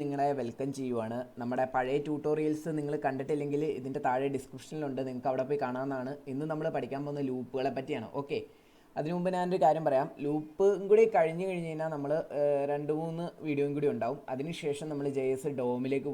നിങ്ങളെ വെൽക്കം ചെയ്യുവാണ്. നമ്മുടെ പഴയ ട്യൂട്ടോറിയൽസ് നിങ്ങൾ കണ്ടിട്ടില്ലെങ്കിൽ ഇതിന്റെ താഴെ ഡിസ്ക്രിപ്ഷനിലുണ്ട് നിങ്ങൾക്ക് അവിടെ പോയി കാണാവുന്നതാണ്. ഇന്ന് നമ്മൾ പഠിക്കാൻ പോകുന്ന ലൂപ്പുകളെ പറ്റിയാണ്. ഓക്കെ അതിനു മുമ്പ് ഞാനൊരു കാര്യം പറയാം. ലൂപ്പും കൂടി കഴിഞ്ഞ് കഴിഞ്ഞ് കഴിഞ്ഞാൽ നമ്മൾ രണ്ട് മൂന്ന് വീഡിയോയും കൂടി ഉണ്ടാവും. അതിനുശേഷം നമ്മൾ ജെ എസ് ഡോമിലേക്ക്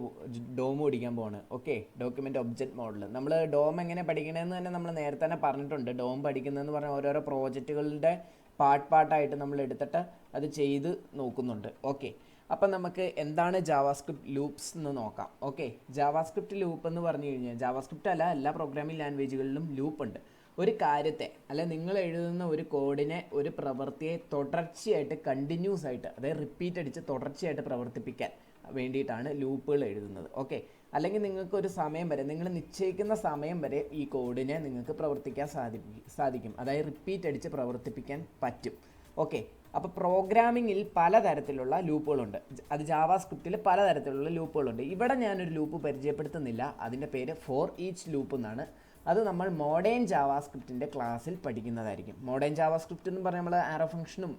ഡോം ഓടിക്കാൻ പോവാണ്. ഓക്കെ? ഡോക്യുമെന്റ് ഒബ്ജക്റ്റ് മോഡൽ നമ്മൾ ഡോം എങ്ങനെ പഠിക്കണമെന്ന് തന്നെ നമ്മൾ നേരത്തെ തന്നെ പറഞ്ഞിട്ടുണ്ട്. ഡോം പഠിക്കുന്നതെന്ന് പറഞ്ഞാൽ ഓരോരോ പ്രോജക്റ്റുകളുടെ പാർട്ട് പാർട്ടായിട്ട് നമ്മൾ എടുത്തിട്ട് അത് ചെയ്ത് നോക്കുന്നുണ്ട്. ഓക്കെ? അപ്പം നമുക്ക് എന്താണ് ജാവാസ്ക്രിപ്റ്റ് ലൂപ്സ് എന്ന് നോക്കാം. ഓക്കെ? ജാവാസ്ക്രിപ്റ്റ് ലൂപ്പ് എന്ന് പറഞ്ഞു കഴിഞ്ഞാൽ ജാവാസ്ക്രിപ്റ്റ് അല്ല എല്ലാ പ്രോഗ്രാമിംഗ് ലാംഗ്വേജുകളിലും ലൂപ്പ് ഉണ്ട്. ഒരു കാര്യത്തെ അല്ല നിങ്ങൾ എഴുതുന്ന ഒരു കോഡിനെ ഒരു പ്രവൃത്തിയെ തുടർച്ചയായിട്ട് കണ്ടിന്യൂസ് ആയിട്ട് അതായത് റിപ്പീറ്റ് അടിച്ച് തുടർച്ചയായിട്ട് പ്രവർത്തിപ്പിക്കാൻ വേണ്ടിയിട്ടാണ് ലൂപ്പുകൾ എഴുതുന്നത്. ഓക്കെ അല്ലെങ്കിൽ നിങ്ങൾക്ക് ഒരു സമയം വരെ നിങ്ങൾ നിശ്ചയിക്കുന്ന സമയം വരെ ഈ കോഡിനെ നിങ്ങൾക്ക് പ്രവർത്തിക്കാൻ സാധിക്കും സാധിക്കും. അതായത് റിപ്പീറ്റ് അടിച്ച് പ്രവർത്തിപ്പിക്കാൻ പറ്റും. ഓക്കെ അപ്പോൾ പ്രോഗ്രാമിങ്ങിൽ പലതരത്തിലുള്ള ലൂപ്പുകളുണ്ട് അത് ജാവാ സ്ക്രിപ്റ്റിൽ പലതരത്തിലുള്ള ലൂപ്പുകളുണ്ട് ഇവിടെ ഞാനൊരു ലൂപ്പ് പരിചയപ്പെടുത്തുന്നില്ല. അതിന്റെ പേര് ഫോർ ഈച്ച് ലൂപ്പ് എന്നാണ് അത് നമ്മൾ മോഡേൺ ജാവാ സ്ക്രിപ്റ്റിന്റെ ക്ലാസ്സിൽ പഠിക്കുന്നതായിരിക്കും. മോഡേൺ ജാവാസ്ക്രിപ്റ്റ് എന്ന് പറഞ്ഞാൽ നമ്മൾ ആരോ ഫംഗ്ഷനും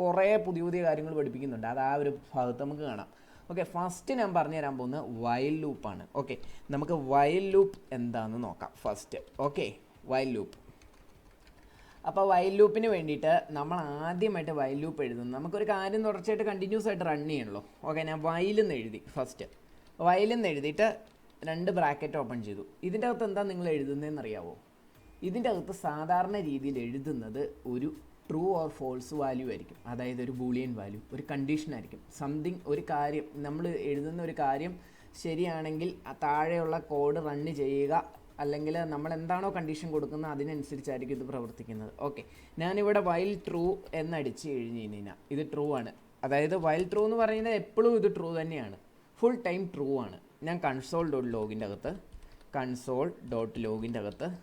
കുറേ പുതിയ പുതിയ കാര്യങ്ങൾ പഠിപ്പിക്കുന്നുണ്ട്. അത് ആ ഒരു ഭാഗത്ത് നമുക്ക് കാണാം. ഓക്കെ ഫസ്റ്റ് ഞാൻ പറഞ്ഞു തരാൻ പോകുന്നത് വയൽ ലൂപ്പാണ് ഓക്കെ നമുക്ക് വയൽ ലൂപ്പ് എന്താണെന്ന് നോക്കാം ഫസ്റ്റ് ഓക്കെ വയൽ ലൂപ്പ് അപ്പോൾ വയൽ ലൂപ്പിന് വേണ്ടിയിട്ട് നമ്മൾ ആദ്യമായിട്ട് വയൽ ലൂപ്പ് എഴുതുന്നു നമുക്കൊരു കാര്യം തുടർച്ചയായിട്ട് കണ്ടിന്യൂസ് ആയിട്ട് റൺ ചെയ്യണല്ലോ. ഓക്കെ ഞാൻ വയലെന്ന് എഴുതി. ഫസ്റ്റ് വയലെന്ന് എഴുതിയിട്ട് രണ്ട് ബ്രാക്കറ്റ് ഓപ്പൺ ചെയ്തു. ഇതിന്റെ അകത്ത് എന്താ നിങ്ങൾ എഴുതുന്നതെന്ന് അറിയാവോ ഇതിന്റെ അകത്ത് സാധാരണ രീതിയിൽ എഴുതുന്നത് ഒരു ട്രൂ ഓർ ഫോൾസ് വാല്യൂ ആയിരിക്കും. അതായത് ഒരു ബൂളിയൻ വാല്യൂ ഒരു കണ്ടീഷൻ ആയിരിക്കും. സംതിങ് ഒരു കാര്യം നമ്മൾ എഴുതുന്ന ഒരു കാര്യം ശരിയാണെങ്കിൽ താഴെയുള്ള കോഡ് റണ്ണ് ചെയ്യുക അല്ലെങ്കിൽ നമ്മൾ എന്താണോ കണ്ടീഷൻ കൊടുക്കുന്നത് അതിനനുസരിച്ചായിരിക്കും ഇത് പ്രവർത്തിക്കുന്നത്. ഓക്കെ ഞാനിവിടെ വൈൽ ട്രൂ എന്നടിച്ച് കഴിഞ്ഞ് കഴിഞ്ഞാൽ ഇത് ട്രൂ ആണ്. അതായത് വൈൽ ട്രൂ എന്ന് പറയുന്നത് എപ്പോഴും ഇത് ട്രൂ തന്നെയാണ്. ഫുൾ ടൈം ട്രൂ ആണ്. ഞാൻ കൺസോൾ ഡോട്ട് ലോഗിന്റെ അകത്ത് കൺസോൾ ഡോട്ട് ലോഗിന്റെ അകത്ത്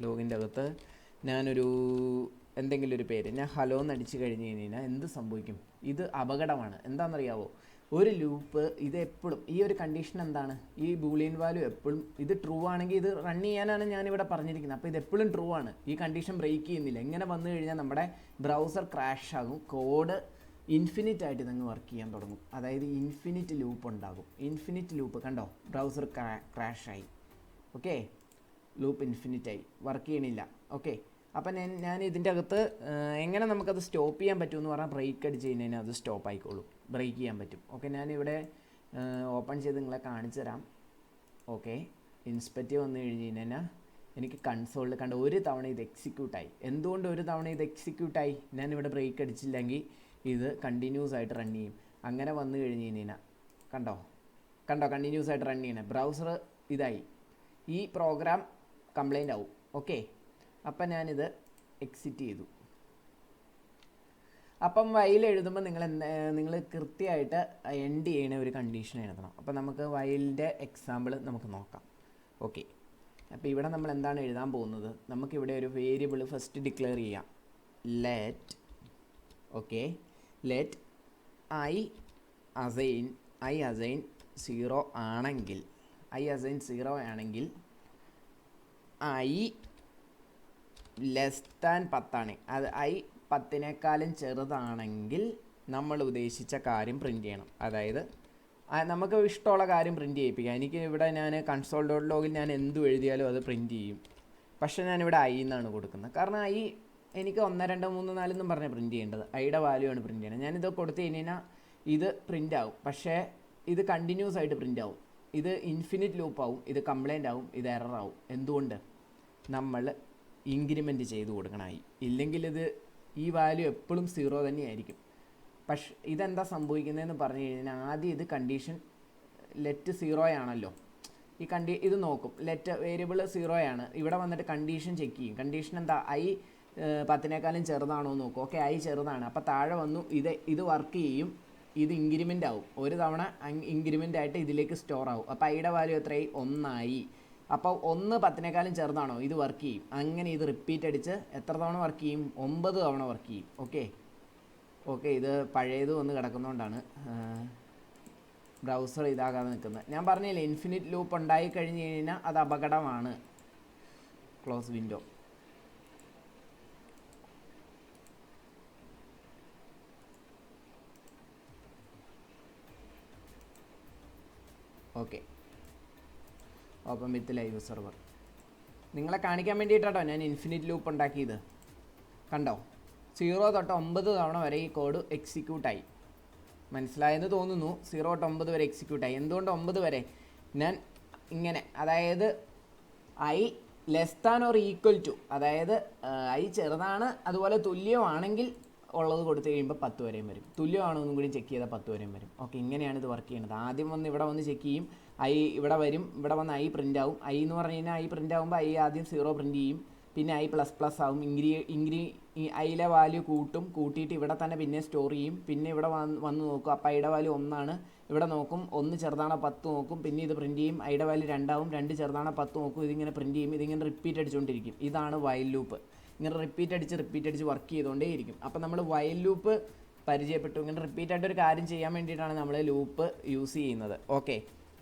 ലോഗിന്റെ അകത്ത് ഞാനൊരു എന്തെങ്കിലും ഒരു പേര് ഞാൻ ഹലോ എന്ന് അടിച്ചു കഴിഞ്ഞ് കഴിഞ്ഞാൽ എന്ത് സംഭവിക്കും? ഇത് അപകടമാണ്. എന്താണെന്നറിയാവോ? ഒരു ലൂപ്പ് ഇത് എപ്പോഴും ഈ ഒരു കണ്ടീഷൻ എന്താണ്? ഈ ബൂളിയൻ വാല്യൂ എപ്പോഴും ഇത് ട്രൂ ആണെങ്കിൽ ഇത് റൺ ചെയ്യാനാണ് ഞാനിവിടെ പറഞ്ഞിരിക്കുന്നത്. അപ്പോൾ ഇത് എപ്പോഴും ട്രൂ ആണ്. ഈ കണ്ടീഷൻ ബ്രേക്ക് ചെയ്യുന്നില്ല. ഇങ്ങനെ വന്നു കഴിഞ്ഞാൽ നമ്മുടെ ബ്രൗസർ ക്രാഷ് ആകും. കോഡ് ഇൻഫിനിറ്റ് ആയിട്ട് ഇതങ്ങ് വർക്ക് ചെയ്യാൻ തുടങ്ങും. അതായത് ഇൻഫിനിറ്റ് ലൂപ്പ് ഉണ്ടാകും. ഇൻഫിനിറ്റ് ലൂപ്പ് കണ്ടോ? ബ്രൗസർ ക്രാഷായി ഓക്കെ ലൂപ്പ് ഇൻഫിനിറ്റായി വർക്ക് ചെയ്യണില്ല. ഓക്കെ അപ്പം ഞാൻ ഞാൻ ഇതിന്റെ അകത്ത് എങ്ങനെ നമുക്കത് സ്റ്റോപ്പ് ചെയ്യാൻ പറ്റുമെന്ന് പറഞ്ഞാൽ ബ്രേക്ക് അടിച്ച് കഴിഞ്ഞാൽ അത് സ്റ്റോപ്പ് ആയിക്കോളും. ബ്രേക്ക് ചെയ്യാൻ പറ്റും. ഓക്കെ ഞാനിവിടെ ഓപ്പൺ ചെയ്ത് നിങ്ങളെ കാണിച്ചു തരാം. ഓക്കെ ഇൻസ്പെക്റ്റ് വന്നു കഴിഞ്ഞ് കഴിഞ്ഞാൽ എനിക്ക് കൺസോളിൽ കണ്ട ഒരു തവണ ഇത് എക്സിക്യൂട്ടായി എന്തുകൊണ്ട് ഒരു തവണ ഇത് എക്സിക്യൂട്ടായി ഞാനിവിടെ ബ്രേക്ക് അടിച്ചില്ലെങ്കിൽ ഇത് കണ്ടിന്യൂസ് ആയിട്ട് റൺ ചെയ്യും. അങ്ങനെ വന്നു കഴിഞ്ഞ് കഴിഞ്ഞാൽ കണ്ടോ? കണ്ടോ? കണ്ടിന്യൂസ് ആയിട്ട് റൺ ചെയ്യണേ. ബ്രൗസർ ഇതായി. ഈ പ്രോഗ്രാം കംപ്ലൈന്റ് ആവും. ഓക്കെ അപ്പം ഞാനിത് എക്സിറ്റ് ചെയ്തു. അപ്പം വയൽ എഴുതുമ്പോൾ നിങ്ങൾ നിങ്ങൾ കൃത്യമായിട്ട് എൻഡ് ചെയ്യണ ഒരു കണ്ടീഷൻ എഴുതണം. അപ്പം നമുക്ക് വയലിന്റെ എക്സാമ്പിൾ നമുക്ക് നോക്കാം. ഓക്കെ അപ്പോൾ ഇവിടെ നമ്മൾ എന്താണ് എഴുതാൻ പോകുന്നത്? നമുക്കിവിടെ ഒരു വേരിയബിൾ ഫസ്റ്റ് ഡിക്ലെയർ ചെയ്യാം. Let okay let I assign I assign zero ആണെങ്കിൽ ഐ അസൈൻ സീറോ ആണെങ്കിൽ ഐ ലെസ് ദാൻ പത്താണ്. അത് ഐ പത്തിനേക്കാളും ചെറുതാണെങ്കിൽ നമ്മൾ ഉദ്ദേശിച്ച കാര്യം പ്രിന്റ് ചെയ്യണം. അതായത് നമുക്ക് ഇഷ്ടമുള്ള കാര്യം പ്രിന്റ് ചെയ്യിപ്പിക്കാം. എനിക്ക് ഇവിടെ ഞാൻ കൺസോൾ ഡോട്ട് ലോഗിൽ ഞാൻ എന്തു എഴുതിയാലും അത് പ്രിന്റ് ചെയ്യും. പക്ഷേ ഞാനിവിടെ ഐ എന്നാണ് കൊടുക്കുന്നത്. കാരണം ഐ എനിക്ക് ഒന്ന് രണ്ട് മൂന്ന് നാലെന്നും പറഞ്ഞ് പ്രിന്റ് പ്രിന്റ് ചെയ്യേണ്ടത് ഐയുടെ വാല്യൂ ആണ് പ്രിന്റ് ചെയ്യുന്നത് ഞാനിത് കൊടുത്തു കഴിഞ്ഞാൽ ഇത് പ്രിന്റ് ആവും. പക്ഷേ ഇത് കണ്ടിന്യൂസ് ആയിട്ട് പ്രിന്റ് ആവും. ഇത് ഇൻഫിനിറ്റ് ലൂപ്പ് ആവും. ഇത് കംപ്ലൈന്റ് ആവും. ഇത് എറർ ആവും. എന്തുകൊണ്ട്? നമ്മൾ ഇൻക്രിമെന്റ് ചെയ്ത് കൊടുക്കണമായി ഇല്ലെങ്കിൽ ഇത് ഈ വാല്യൂ എപ്പോഴും സീറോ തന്നെയായിരിക്കും. പക്ഷെ ഇതെന്താ സംഭവിക്കുന്നതെന്ന് പറഞ്ഞു കഴിഞ്ഞാൽ ആദ്യം ഇത് കണ്ടീഷൻ ലെറ്റ് സീറോ ആണല്ലോ. ഈ കണ്ടി ഇത് നോക്കും. ലെറ്റ് വേരിയബിൾ സീറോ ആണ്. ഇവിടെ വന്നിട്ട് കണ്ടീഷൻ ചെക്ക് ചെയ്യും. കണ്ടീഷൻ എന്താ? ഐ പത്തിനേക്കാളും ചെറുതാണോ എന്ന് നോക്കും. ഓക്കെ ഐ ചെറുതാണ്. അപ്പോൾ താഴെ വന്നു ഇത് ഇത് വർക്ക് ചെയ്യും ഇത് ഇൻക്രിമെന്റ് ആവും. ഒരു തവണ ഇൻക്രിമെന്റ് ആയിട്ട് ഇതിലേക്ക് സ്റ്റോർ ആവും. അപ്പോൾ ഐയുടെ വാല്യൂ എത്രയായി? ഒന്നായി. അപ്പോൾ ഒന്ന് പത്തിനേക്കാളും ചെറുതാണോ? ഇത് വർക്ക് ചെയ്യും. അങ്ങനെ ഇത് റിപ്പീറ്റ് അടിച്ച് എത്ര തവണ വർക്ക് ചെയ്യും? ഒമ്പത് തവണ വർക്ക് ചെയ്യും. ഓക്കെ. ഓക്കെ ഇത് പഴയത് വന്ന് കിടക്കുന്നതുകൊണ്ടാണ് ബ്രൗസർ ഇതാകാതെ നിൽക്കുന്നത്. ഞാൻ പറഞ്ഞില്ലേ ഇൻഫിനിറ്റ് ലൂപ്പ് ഉണ്ടായി കഴിഞ്ഞ് കഴിഞ്ഞാൽ അത് അപകടമാണ്. Close window okay. Open with live server നിങ്ങളെ കാണിക്കാൻ വേണ്ടിയിട്ടാട്ടോ ഞാൻ ഇൻഫിനിറ്റ് ലൂപ്പ് ഉണ്ടാക്കിയത്. കണ്ടോ? സീറോ തൊട്ട് ഒമ്പത് തവണ വരെ ഈ കോഡ് എക്സിക്യൂട്ടായി മനസ്സിലായെന്ന് തോന്നുന്നു. സീറോ തൊട്ട് ഒമ്പത് വരെ എക്സിക്യൂട്ടായി എന്തുകൊണ്ട് ഒമ്പത് വരെ? ഞാൻ ഇങ്ങനെ അതായത് I less than or equal to അതായത് ഐ ചെറുതാണ് അതുപോലെ തുല്യമാണെങ്കിൽ ഉള്ളത് കൊടുത്തു കഴിയുമ്പോൾ പത്ത് വരെയും വരും. തുല്യമാണോ എന്നും കൂടി ചെക്ക് ചെയ്താൽ പത്ത് വരെയും വരും. ഓക്കെ ഇങ്ങനെയാണ് ഇത് വർക്ക് ചെയ്യുന്നത്. ആദ്യം വന്ന് ഇവിടെ വന്ന് ചെക്ക് ചെയ്യും. ഐ ഇവിടെ വരും. ഇവിടെ വന്ന് ഐ പ്രിന്റ് ആവും. ഐ എന്ന് പറഞ്ഞു കഴിഞ്ഞാൽ ഐ പ്രിന്റ് ആകുമ്പോൾ ഐ ആദ്യം സീറോ പ്രിന്റ് ചെയ്യും. പിന്നെ ഐ പ്ലസ് പ്ലസ് ആവും. ഇൻഗ്രി ഇൻഗ്രി ഐയിലെ വാല്യൂ കൂട്ടും. കൂട്ടിയിട്ട് ഇവിടെ തന്നെ പിന്നെ സ്റ്റോർ ചെയ്യും. പിന്നെ ഇവിടെ വന്ന് വന്ന് നോക്കും. അപ്പോൾ ഐയുടെ വാല്യൂ ഒന്നാണ്. ഇവിടെ നോക്കും. ഒന്ന് ചെറുതാണോ പത്ത് നോക്കും. പിന്നെ ഇത് പ്രിന്റ് ചെയ്യും. ഐയുടെ വാല്യൂ രണ്ടാവും. രണ്ട് ചെറുതാണോ പത്ത് നോക്കും. ഇതിങ്ങനെ പ്രിന്റ് ചെയ്യും. ഇതിങ്ങനെ റിപ്പീറ്റ് അടിച്ചുകൊണ്ടിരിക്കും ഇതാണ് വൈൽ ലൂപ്പ് ഇങ്ങനെ റിപ്പീറ്റ് അടിച്ച് റിപ്പീറ്റ് അടിച്ച് വർക്ക് ചെയ്തുകൊണ്ടേയിരിക്കും അപ്പോൾ നമ്മൾ വയൽ ലൂപ്പ് പരിചയപ്പെട്ടു. ഇങ്ങനെ റിപ്പീറ്റ് ആയിട്ട് ഒരു കാര്യം ചെയ്യാൻ വേണ്ടിയിട്ടാണ് നമ്മൾ ലൂപ്പ് യൂസ് ചെയ്യുന്നത്. ഓക്കെ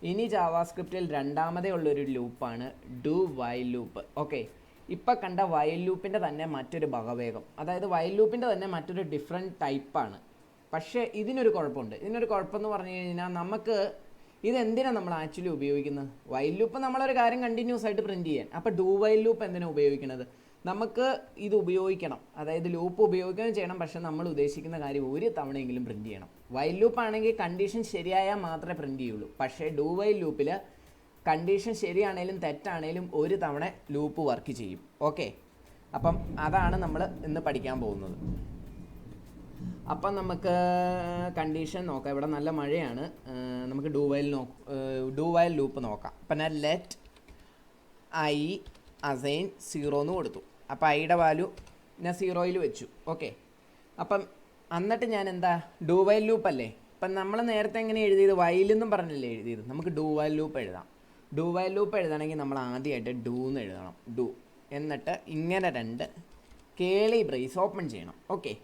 ഇനി ജാവാസ്ക്രിപ്റ്റിൽ രണ്ടാമതേ ഉള്ളൊരു ലൂപ്പാണ് ഡു വയൽ ലൂപ്പ് ഓക്കെ ഇപ്പം കണ്ട വയൽ ലൂപ്പിന്റെ തന്നെ മറ്റൊരു ഭഗവേഗം അതായത് വയൽ ലൂപ്പിന്റെ തന്നെ മറ്റൊരു ഡിഫറെന്റ് ടൈപ്പാണ് പക്ഷേ ഇതിനൊരു കുഴപ്പമുണ്ട്. ഇതിനൊരു കുഴപ്പമെന്ന് പറഞ്ഞു കഴിഞ്ഞാൽ നമുക്ക് ഇതെന്തിനാണ് നമ്മൾ ആക്ച്വലി ഉപയോഗിക്കുന്നത്? വൈൽ ലൂപ്പ് നമ്മളൊരു കാര്യം കണ്ടിന്യൂസ് ആയിട്ട് പ്രിന്റ് ചെയ്യാൻ. അപ്പോൾ ഡു വൈൽ ലൂപ്പ് എന്തിനാണ് ഉപയോഗിക്കുന്നത്? നമുക്ക് ഇത് ഉപയോഗിക്കണം. അതായത് ലൂപ്പ് ഉപയോഗിക്കുകയും ചെയ്യണം. പക്ഷേ നമ്മൾ ഉദ്ദേശിക്കുന്ന കാര്യം ഒരു തവണയെങ്കിലും പ്രിന്റ് ചെയ്യണം. വൈൽ ലൂപ്പ് ആണെങ്കിൽ കണ്ടീഷൻ ശരിയായാൽ മാത്രമേ പ്രിന്റ് ചെയ്യുള്ളൂ. പക്ഷേ ഡു വൈൽ ലൂപ്പിൽ കണ്ടീഷൻ ശരിയാണേലും തെറ്റാണേലും ഒരു തവണ ലൂപ്പ് വർക്ക് ചെയ്യും. ഓക്കെ അപ്പം അതാണ് നമ്മൾ ഇന്ന് പഠിക്കാൻ പോകുന്നത്. അപ്പം നമുക്ക് കണ്ടീഷൻ നോക്കാം. ഇവിടെ നല്ല മഴയാണ്. നമുക്ക് do while no do while loop നോക്കാം. അപ്പം ഞാൻ ലെറ്റ് ഐ അസൈൻ സീറോ എന്ന് കൊടുത്തു. അപ്പം ഐയുടെ വാല്യൂ ഞാൻ സീറോയിൽ വെച്ചു. ഓക്കെ. അപ്പം എന്നിട്ട് ഞാൻ എന്താ ഡൂവൈൽ ലൂപ്പ് അല്ലേ? ഇപ്പം നമ്മൾ നേരത്തെ എങ്ങനെ എഴുതിയത്? വയലെന്നും പറഞ്ഞല്ലേ എഴുതിയത്? നമുക്ക് ഡൂവൈൽ ലൂപ്പ് എഴുതാം. ഡൂവൈൽ ലൂപ്പ് എഴുതണമെങ്കിൽ നമ്മൾ ആദ്യമായിട്ട് ഡൂ എന്ന് എഴുതണം. ഡൂ. എന്നിട്ട് ഇങ്ങനെ രണ്ട് കേളി ബ്രേസ് ഓപ്പൺ ചെയ്യണം. ഓക്കെ.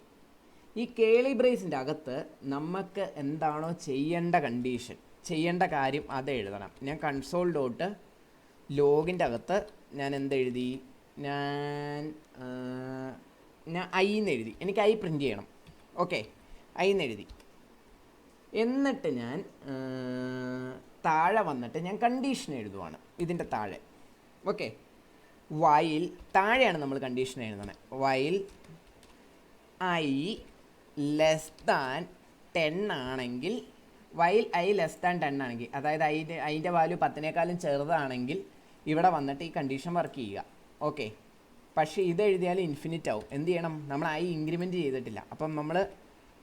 ഈ കേളി ബ്രേസിന്റെ അകത്ത് നമുക്ക് എന്താണോ ചെയ്യേണ്ട കണ്ടീഷൻ ചെയ്യേണ്ട കാര്യം അത് എഴുതണം. ഞാൻ കൺസോൾ ഡോട്ട് ലോഗിന്റെ അകത്ത് ഞാൻ എന്തെഴുതി ഞാൻ ഞാൻ ഐ എന്ന് എഴുതി. എനിക്ക് ഐ പ്രിന്റ് ചെയ്യണം. ഓക്കെ. ഐ എന്ന് എഴുതി. എന്നിട്ട് ഞാൻ താഴെ വന്നിട്ട് ഞാൻ കണ്ടീഷൻ എഴുതുവാണ്. ഇതിന്റെ താഴെ. ഓക്കെ. വയൽ താഴെയാണ് നമ്മൾ കണ്ടീഷൻ എഴുതുന്നത്. While I less than ten ആണെങ്കിൽ while I less than ten ആണെങ്കിൽ അതായത് ഐന്റെ അതിന്റെ വാല്യൂ പത്തിനേക്കാളും ചെറുതാണെങ്കിൽ ഇവിടെ വന്നിട്ട് ഈ കണ്ടീഷൻ വർക്ക് ചെയ്യുക. ഓക്കെ. പക്ഷേ ഇതെഴുതിയാൽ ഇൻഫിനിറ്റ് ആവും. എന്ത് ചെയ്യണം? നമ്മൾ ഐ ഇൻക്രിമെന്റ് ചെയ്തിട്ടില്ല. അപ്പം നമ്മൾ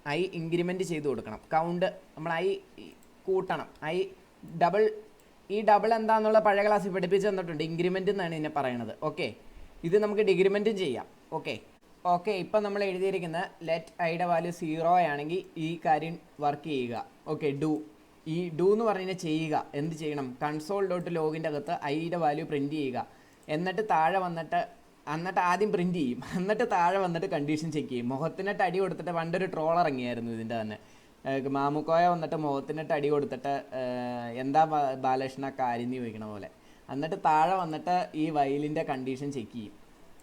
ഐ ഇൻക്രിമെന്റ് ചെയ്ത് കൊടുക്കണം. കൗണ്ട് നമ്മൾ ഐ കൂട്ടണം. ഐ ഡബിൾ ഈ ഡബിൾ എന്താണെന്നുള്ള പഴയ ക്ലാസ്സിൽ പഠിപ്പിച്ച് തന്നിട്ടുണ്ട്. ഇൻക്രിമെന്റ് എന്നാണ് ഇതിനെ പറയണത്. ഓക്കെ. ഇത് നമുക്ക് ഡിഗ്രിമെന്റും ചെയ്യാം. ഓക്കെ. ഓക്കെ ഇപ്പം നമ്മൾ എഴുതിയിരിക്കുന്ന ലെറ്റ് ഐയുടെ വാല്യൂ സീറോ ആണെങ്കിൽ ഈ കാര്യം വർക്ക് ചെയ്യുക. ഓക്കെ ഡു ഈ ഡു എന്ന് പറഞ്ഞാൽ ചെയ്യുക. എന്ത് ചെയ്യണം? കൺസോൾ ഡോട്ട് ലോഗിന്റെ അകത്ത് ഐയുടെ വാല്യൂ പ്രിന്റ് ചെയ്യുക. എന്നിട്ട് താഴെ വന്നിട്ട് എന്നിട്ട് ആദ്യം പ്രിന്റ് ചെയ്യും. എന്നിട്ട് താഴെ വന്നിട്ട് കണ്ടീഷൻ ചെക്ക് ചെയ്യും. മുഖത്തിനിട്ട് അടി കൊടുത്തിട്ട് പണ്ടൊരു ട്രോൾ ഇറങ്ങിയായിരുന്നു ഇതിന്റെ തന്നെ. മാമുക്കോയ വന്നിട്ട് മുഖത്തിനിട്ട് അടി കൊടുത്തിട്ട് എന്താ ബാലകൃഷ്ണ കാര്യം ചോദിക്കണ പോലെ. എന്നിട്ട് താഴെ വന്നിട്ട് ഈ വയലിന്റെ കണ്ടീഷൻ ചെക്ക് ചെയ്യും.